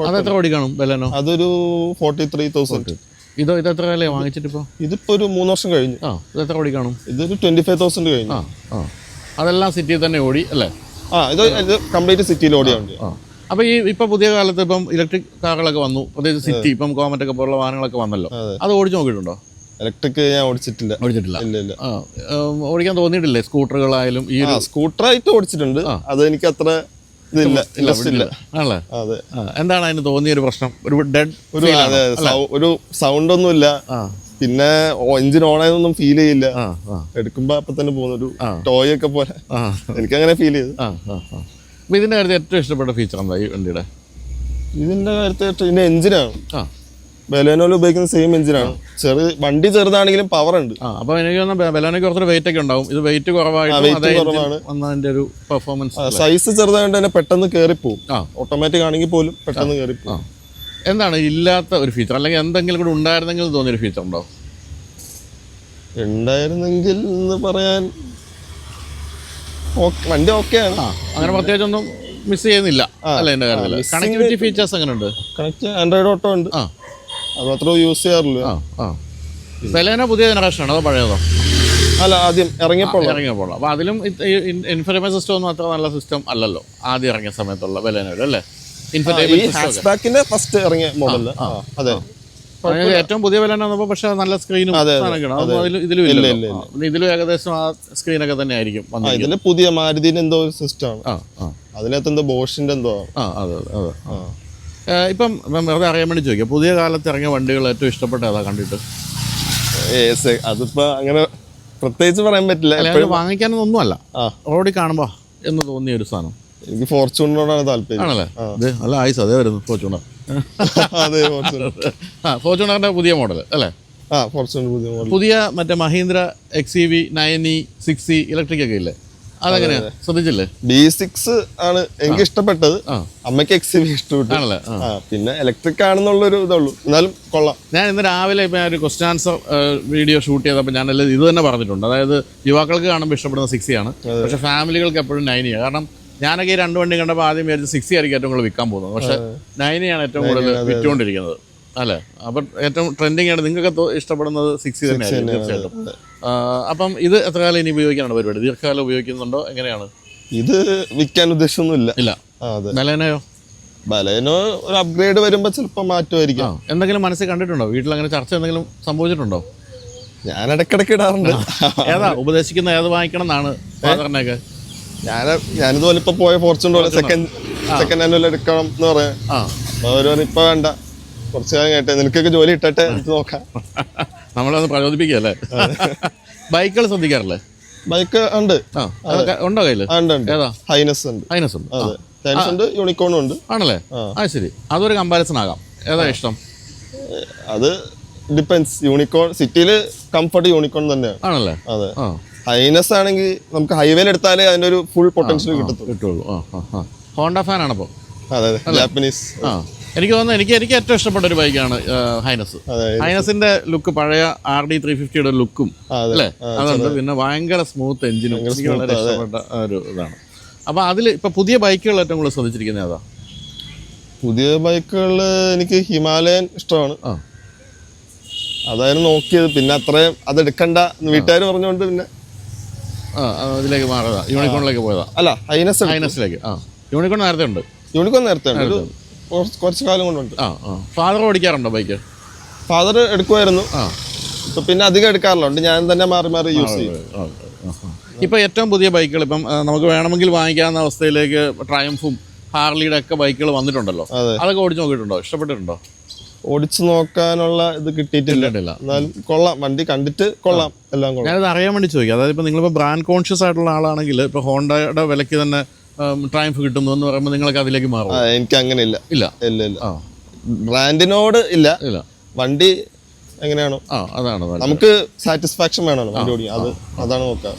അത് എത്ര ഓടി കാണും ബലേനോ? അതൊരു ഫോർട്ടി ത്രീ തൗസൻഡ് ഇതോ ഇത് എത്ര വില വാങ്ങിച്ചിട്ട് ഇപ്പോൾ ഇതിപ്പോൾ ഒരു മൂന്ന് വർഷം കഴിഞ്ഞു. ആ ഇത് എത്ര ഓടി കാണും ഇതൊരു ട്വന്റി ഫൈവ് തൗസൻഡ് കഴിഞ്ഞു. ആ ആ. അതെല്ലാം സിറ്റിയിൽ തന്നെ ഓടി അല്ലേ? ആ ഇത് ഇത് കംപ്ലീറ്റ് സിറ്റിയിൽ ഓടിയുണ്ട് അപ്പൊ ഈ ഇപ്പൊ പുതിയ കാലത്ത് ഇപ്പം ഇലക്ട്രിക് കാറുകളൊക്കെ വന്നു. പ്രത്യേകിച്ച് സിറ്റി ഇപ്പം കോമറ്റൊക്കെ പോലുള്ള വാഹനങ്ങളൊക്കെ വന്നല്ലോ. അത്. ഓടിച്ചു നോക്കിയിട്ടുണ്ടോ? ഇലക്ട്രിക് ഞാൻ ഓടിച്ചിട്ടില്ല. ഓടിച്ചിട്ടില്ല. ഇല്ല ഇല്ല. ഓടിക്കാൻ തോന്നിയിട്ടില്ലേ സ്കൂട്ടറുകളായാലും ഈ സ്കൂട്ടറായിട്ട് ഓടിച്ചിട്ടുണ്ട്. അത് എനിക്ക് അത്ര ഇതില്ല ഇല്ല ആണല്ലേ? അതെ. എന്താണ് അതിന് തോന്നിയ ഒരു പ്രശ്നം? ഒരു ഡെഡ് ഒരു സൗണ്ട് ഒന്നുമില്ല. ആ. പിന്നെ എഞ്ചിൻ ഓൺ ആയതൊന്നും ഫീൽ ചെയ്യില്ല. എടുക്കുമ്പോ അപ്പൊ തന്നെ പോകുന്നൊരു ടോയ് ഒക്കെ പോലെ. എനിക്ക് അങ്ങനെ ഫീൽ ചെയ്തു. ഇതിന്റെ കാര്യത്തിൽ ഏറ്റവും ഇഷ്ടപ്പെട്ട ഫീച്ചർ എന്താ ഈ വണ്ടിയുടെ? ഇതിന്റെ കാര്യത്തിൽ ഇതിന്റെ എഞ്ചിനാണ് ആ. ഉപയോഗിക്കുന്ന സെയിം എഞ്ചിനാണ് ചെറു വണ്ടി ചെറുതാണെങ്കിലും പവർ ഉണ്ട്. അപ്പൊ എനിക്ക് ബലോനയ്ക്ക് കുറച്ചൊരു വെയിറ്റ് ഒക്കെ ഉണ്ടാവും. ഇത് വെയിറ്റ് കുറവായിട്ട്. ഒരു പെർഫോമൻസ് സൈസ് ചെറുതായതുകൊണ്ട് തന്നെ പെട്ടെന്ന് കയറിപ്പോവും ഓട്ടോമാറ്റിക് ആണെങ്കിൽ പോലും പെട്ടെന്ന് കയറിപ്പോവും എന്താണ് ഇല്ലാത്ത ഒരു ഫീച്ചർ അല്ലെങ്കിൽ എന്തെങ്കിലും കൂടെ ഉണ്ടായിരുന്നെങ്കിൽ തോന്നിയൊരു ഫീച്ചർ ഉണ്ടോ? ഉണ്ടായിരുന്നെങ്കിൽ എന്ന് പറയാൻ വണ്ടി ഓക്കെയാണ് ആണോ. അങ്ങനെ പ്രത്യേകിച്ചൊന്നും മിസ് ചെയ്യുന്നില്ല അല്ല എന്റെ കാര്യത്തിൽ? കണക്ടിവിറ്റി ഫീച്ചേഴ്സ് എങ്ങനെയുണ്ട് കണക്ട് ആൻഡ്രോയിഡ് ഓട്ടോ ഉണ്ട്. ആ. അത് മാത്രമേ യൂസ് ചെയ്യാറുള്ളൂ. ആ ആ. ബലേന പുതിയ ജനറേഷൻ ആണ് അതോ പഴയതോ? അല്ല ആദ്യം ഇറങ്ങിയപ്പോൾ ഇറങ്ങിയപ്പോൾ അപ്പോൾ അതിലും ഇൻഫർമേഷൻ സിസ്റ്റം ഒന്നും അത്ര നല്ല സിസ്റ്റം അല്ലല്ലോ. ആദ്യം ഇറങ്ങിയ സമയത്തുള്ള ബലേനയുടെ അല്ലേ? ഈ ഹാച്ച് ബാക്കിന്റെ ഫസ്റ്റ് ഇറങ്ങിയ മോഡൽ അതെ. അതായത് ഏറ്റവും പുതിയ വില വന്നപ്പോൾ പക്ഷെ നല്ല സ്ക്രീനും ഇതിലും ഇല്ല, ഇല്ല ഇല്ല, ഇതിലും ഏകദേശം ആ സ്ക്രീനൊക്കെ തന്നെ ആയിരിക്കും പുതിയ മാരുതിന്റെ എന്തോ ഒരു സിസ്റ്റം ആണ്. അതിനകത്ത് എന്തോ ബോഷിന്റെ എന്തോ ആ അതെ അതെ ഇപ്പം വെറുതെ അറിയാൻ വേണ്ടി ചോദിക്കാം. പുതിയ കാലത്ത് ഇറങ്ങിയ വണ്ടികൾ ഏറ്റവും ഇഷ്ടപ്പെട്ട ഏതാ കണ്ടിട്ട്? അതിപ്പോ അങ്ങനെ പ്രത്യേകിച്ച് പറയാൻ പറ്റില്ല. വാങ്ങിക്കാനൊന്നുമല്ല ഓടി റോഡിൽ കാണുമ്പോൾ എന്ന് തോന്നിയ ഒരു സാധനം. എനിക്ക് ഫോർച്യൂണറോടാണ് താല്പര്യം. ആണല്ലേ? ഇത് നല്ല ആയിസ് അതേ വരുന്നു ഫോർച്യൂണർ അതെ ഫോർച്യൂണർ ആ ഫോർച്യൂണറിന്റെ പുതിയ മോഡൽ അല്ലേ? ആ ഫോർച്യൂണർ പുതിയ മോഡൽ പുതിയ മറ്റേ Mahindra X E V nine E six E electric ഒക്കെ ഇല്ലേ? അതെങ്ങനെയാ? ശ്രദ്ധിച്ചില്ലേ? ബി സിക്സ് ആണ് എനിക്ക് ഇഷ്ടപ്പെട്ടത്. അമ്മയ്ക്ക് എക്സ് വി ഇഷ്ടപ്പെട്ടു. പിന്നെ ഇലക്ട്രിക് ആണെന്നുള്ളൊരു ഇതുള്ളൂ എന്നാലും കൊള്ളാം. ഞാൻ ഇന്ന് രാവിലെ ഇപ്പം ഒരു ക്വസ്റ്റ്യൻ ആൻസർ വീഡിയോ ഷൂട്ട് ചെയ്തപ്പോൾ ഞാൻ ഇത് തന്നെ പറഞ്ഞിട്ടുണ്ട്. അതായത് യുവാക്കൾക്ക് കാണുമ്പോൾ ഇഷ്ടപ്പെടുന്ന സിക്സ് ആണ്. പക്ഷെ ഫാമിലികൾക്ക് എപ്പോഴും നയനിയാണ് കാരണം ഞാനൊക്കെ ഈ രണ്ട് വണ്ടി കണ്ടപ്പോൾ ആദ്യം വിചാരിച്ച് സിക്സ് ആയിരിക്കും ഏറ്റവും കൂടുതൽ വിൽക്കാൻ പോകുന്നത്. പക്ഷെ നയനെയാണ് ഏറ്റവും കൂടുതൽ വിറ്റുകൊണ്ടിരിക്കുന്നത്. അല്ലേ? അപ്പം ഏറ്റവും ട്രെൻഡിങ് ആണ്. നിങ്ങൾക്ക് ഇഷ്ടപ്പെടുന്നത് സിക്സ് തന്നെയായിരിക്കും തീർച്ചയായിട്ടും. അപ്പം ഇത് എത്ര കാലം ഇനി ഉപയോഗിക്കാനാണ് പരിപാടി? ദീർഘകാലം ഉപയോഗിക്കുന്നുണ്ടോ? എങ്ങനെയാണ്? ഇത് വിൽക്കാൻ ഉദ്ദേശമൊന്നുമില്ല ഇല്ല. ബലേനയോ? ബലേനോ ഒരു അപ്ഗ്രേഡ് വരുമ്പോൾ ചിലപ്പോ മാറ്റുമായിരിക്കാം. മാറ്റുമായിരിക്കും എന്തെങ്കിലും മനസ്സിൽ കണ്ടിട്ടുണ്ടോ? വീട്ടിൽ അങ്ങനെ ചർച്ച എന്തെങ്കിലും സംഭവിച്ചിട്ടുണ്ടോ? ഞാൻ ഇടയ്ക്കിടയ്ക്ക് ഇടാറുണ്ട്. ഏതാ? ഉപദേശിക്കുന്ന ഏത് വാങ്ങിക്കണം എന്നാണ് ഫാദറിനെയൊക്കെ ഞാൻ ഞാനിതുപോലെ ഇപ്പൊ പോയ ഫോർച്യൂൺ പോലെ സെക്കൻഡ് സെക്കൻഡ് ഹാൻഡ് എടുക്കണം എന്ന് പറയാം. ആ. അവർ പറഞ്ഞു ഇപ്പൊ വേണ്ട. കുറച്ച് കാലം കേട്ടെ നിനക്കൊക്കെ ജോലി ഇട്ടട്ടെ നോക്കാം. നമ്മളത് പ്രചോദിപ്പിക്കല്ലേ ബൈക്കുകൾ ശ്രദ്ധിക്കാറില്ലേ? ബൈക്ക് ഉണ്ട്. ഉണ്ടോ കയ്യിൽ? ഹൈനസ് ഉണ്ട് ഹൈനസ് ഉണ്ട്. അതെ. ഹൈനസ് ഉണ്ട് യൂണിക്കോണും ഉണ്ട്. ആണല്ലേ? ആ. ശരി. അതൊരു കമ്പാരിസൺ ആകാം. ഏതാ ഇഷ്ടം? അത് ഡിപ്പെൻസ് യൂണിക്കോൺ സിറ്റിയിൽ കംഫർട്ട് യൂണിക്കോൺ തന്നെയാണ്. ആണല്ലേ? അതെ. ആ. ഹൈനസ് ആണെങ്കിൽ നമുക്ക് ഹൈവേയിൽ എടുത്താലേ അതിന്റെ ഒരു ഫുൾ പൊട്ടൻഷ്യൽ കിട്ടത്തുള്ളൂ. കിട്ടുള്ളൂ. ഹോണ്ട ഫാനാണപ്പോൾ ആണപ്പോ? അതെ ജാപ്പനീസ് ആ. എനിക്ക് തോന്നുന്നു എനിക്ക് എനിക്ക് ഏറ്റവും ഇഷ്ടപ്പെട്ട ഒരു ബൈക്കാണ് ഹൈനസ് ഹൈനസിന്റെ ലുക്ക് പഴയ ആർ ഡി ത്രീ ഫിഫ്റ്റിയുടെ ലുക്കും അല്ലേ? അതുണ്ട് പിന്നെ ഭയങ്കര സ്മൂത്ത് എഞ്ചിനും എനിക്ക് വളരെ ഇഷ്ടപ്പെട്ട ഒരു ഇതാണ്. അപ്പോൾ അതിൽ ഇപ്പോൾ പുതിയ ബൈക്കുകൾ ഏറ്റവും കൂടുതൽ ശ്രദ്ധിച്ചിരിക്കുന്നത് ഏതാ? പുതിയ ബൈക്കുകൾ എനിക്ക് ഹിമാലയൻ ഇഷ്ടമാണ്. അതായിരുന്നു നോക്കിയത്. പിന്നെ അത്രയും അത് എടുക്കണ്ട വീട്ടുകാർ പറഞ്ഞുകൊണ്ട് പിന്നെ ഇതിലേക്ക് മാറിയതാ. യൂണിക്കോണിലേക്ക് പോയതാ. അല്ല ഹൈനസ് ഹൈനസിലേക്ക് ആ യൂണിക്കോൺ നേരത്തെ ഉണ്ട്. യൂണിക്കോൺ നേരത്തെ ഉണ്ട്. കുറച്ച് കുറച്ച് കാലം കൊണ്ടുണ്ട് ആ ആ. ഫാദർ ഓടിക്കാറുണ്ടോ ബൈക്ക്? ഫാദർ എടുക്കുമായിരുന്നു. ആ. ഇപ്പൊ പിന്നെ അധികം എടുക്കാറില്ല. ഞാൻ തന്നെ മാറി മാറി യൂസ് ചെയ്യും. ഇപ്പൊ ഏറ്റവും പുതിയ ബൈക്കുകൾ ഇപ്പം നമുക്ക് വേണമെങ്കിൽ വാങ്ങിക്കാവുന്ന അവസ്ഥയിലേക്ക് ട്രയംഫും ഹാർലിയുടെ ഒക്കെ ബൈക്കുകൾ വന്നിട്ടുണ്ടല്ലോ. അതൊക്കെ ഓടിച്ച് നോക്കിയിട്ടുണ്ടോ? ഇഷ്ടപ്പെട്ടിട്ടുണ്ടോ? ഓടിച്ചു നോക്കാനുള്ള ഇത് കിട്ടിയിട്ടില്ല. എന്നാലും കൊള്ളാം. വണ്ടി കണ്ടിട്ട് കൊള്ളാം. എല്ലാം കൊള്ളാം. ഞാനത് അറിയാൻ വേണ്ടി ചോദിക്കാം. അതായത് ഇപ്പോൾ നിങ്ങളിപ്പോൾ ബ്രാൻഡ് കോൺഷ്യസ് ആയിട്ടുള്ള ആളാണെങ്കിൽ ഇപ്പോൾ ഹോണ്ടയുടെ വിലയ്ക്ക് തന്നെ ട്രൈംഫ് കിട്ടുന്നു എന്ന് പറയുമ്പോൾ നിങ്ങൾക്ക് അതിലേക്ക് മാറും എനിക്ക് അങ്ങനെ ഇല്ല? ഇല്ല ഇല്ല. ഇല്ല ആ. ബ്രാൻഡിനോട് ഇല്ല. ഇല്ല. വണ്ടി എങ്ങനെയാണോ. ആ അതാണ്. നമുക്ക് സാറ്റിസ്ഫാക്ഷൻ വേണമല്ലോ വണ്ടി ഓടിക്കാൻ. അത് അതാണ് നോക്കുക.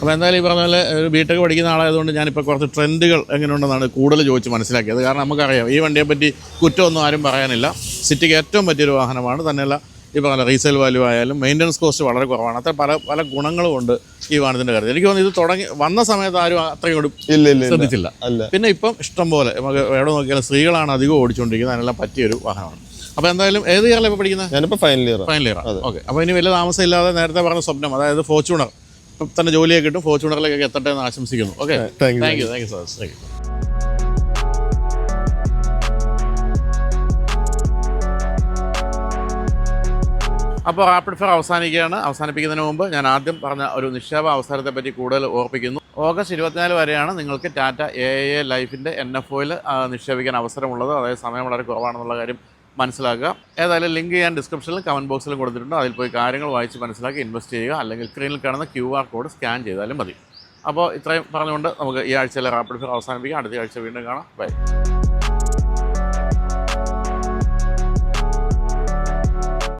അപ്പോൾ എന്തായാലും ഈ പറഞ്ഞ പോലെ ഒരു ബിടെക് പഠിക്കുന്ന ആളായതുകൊണ്ട് ഞാനിപ്പോൾ കുറച്ച് ട്രെൻഡുകൾ എങ്ങനെയുണ്ടെന്നാണ് കൂടുതൽ ചോദിച്ച് മനസ്സിലാക്കിയത്. കാരണം നമുക്കറിയാം ഈ വണ്ടിയെ പറ്റി കുറ്റമൊന്നും ആരും പറയാനില്ല. സിറ്റിക്ക് ഏറ്റവും പറ്റിയൊരു വാഹനമാണ്. തന്നെയല്ല ഈ പറഞ്ഞ റീസെയിൽ വാല്യൂ ആയാലും മെയിന്റനൻസ് കോസ്റ്റ് വളരെ കുറവാണ്. അത്ര പല പല ഗുണങ്ങളും ഉണ്ട് ഈ വാഹനത്തിന്റെ കാര്യത്തിൽ. എനിക്ക് തോന്നുന്നു ഇത് തുടങ്ങി വന്ന സമയത്ത് ആരും അത്രയും കൂടി ഇല്ല ഇല്ല ഇല്ല. ശ്രദ്ധിച്ചില്ല. അല്ല. പിന്നെ ഇപ്പം ഇഷ്ടം പോലെ നമുക്ക് എവിടെ നോക്കിയാലും സ്ത്രീകളാണ് അധികം ഓടിച്ചുകൊണ്ടിരിക്കുന്നത് അതിനെല്ലാം പറ്റിയൊരു വാഹനമാണ്. അപ്പോൾ എന്തായാലും ഏത് ഇയറിലാണ് ഇപ്പോൾ പഠിക്കുന്നത്? ഞാനിപ്പോൾ final year final year okay അപ്പോൾ ഇനി വലിയ താമസം ഇല്ലാതെ നേരത്തെ പറഞ്ഞ സ്വപ്നം അതായത് ഫോർച്യൂണർ തന്നെ ജോലിയൊക്കെ കിട്ടും ഫോർച്യൂണറിലേക്കൊക്കെ എത്തട്ടെ എന്ന് ആശംസിക്കുന്നു. Okay thank you thank you sir thank you അപ്പോൾ റാപ്പിഡ് ഫയർ അവസാനിക്കുകയാണ്. അവസാനിപ്പിക്കുന്നതിന് മുമ്പ് ഞാൻ ആദ്യം പറഞ്ഞ ഒരു നിക്ഷേപ അവസരത്തെ പറ്റി കൂടുതൽ ഓർപ്പിക്കുന്നു. ഓഗസ്റ്റ് ഇരുപത്തിനാല് വരെയാണ് നിങ്ങൾക്ക് ടാറ്റ എ എ ലൈഫിന്റെ എൻ എഫ് ഒയിൽ നിക്ഷേപിക്കാൻ അവസരമുള്ളത്. അതായത് സമയം വളരെ കുറവാണെന്നുള്ള കാര്യം മനസ്സിലാക്കുക. ഏതായാലും ലിങ്ക് ഞാൻ ഡിസ്ക്രിപ്ഷനിലും കമന്റ് ബോക്സിലും കൊടുത്തിട്ടുണ്ട്. അതിൽ പോയി കാര്യങ്ങൾ വായിച്ച് മനസ്സിലാക്കി ഇൻവെസ്റ്റ് ചെയ്യുക. അല്ലെങ്കിൽ സ്ക്രീനിൽ കാണുന്ന ക്യു ആർ കോഡ് സ്കാൻ ചെയ്താലും മതി. അപ്പോൾ ഇത്രയും പറഞ്ഞുകൊണ്ട് നമുക്ക് ഈ ആഴ്ചയിലെ റാപ്പിഡ് ഫിയർ അവസാനിപ്പിക്കാം. അടുത്ത ആഴ്ച വീണ്ടും കാണാം. ബൈ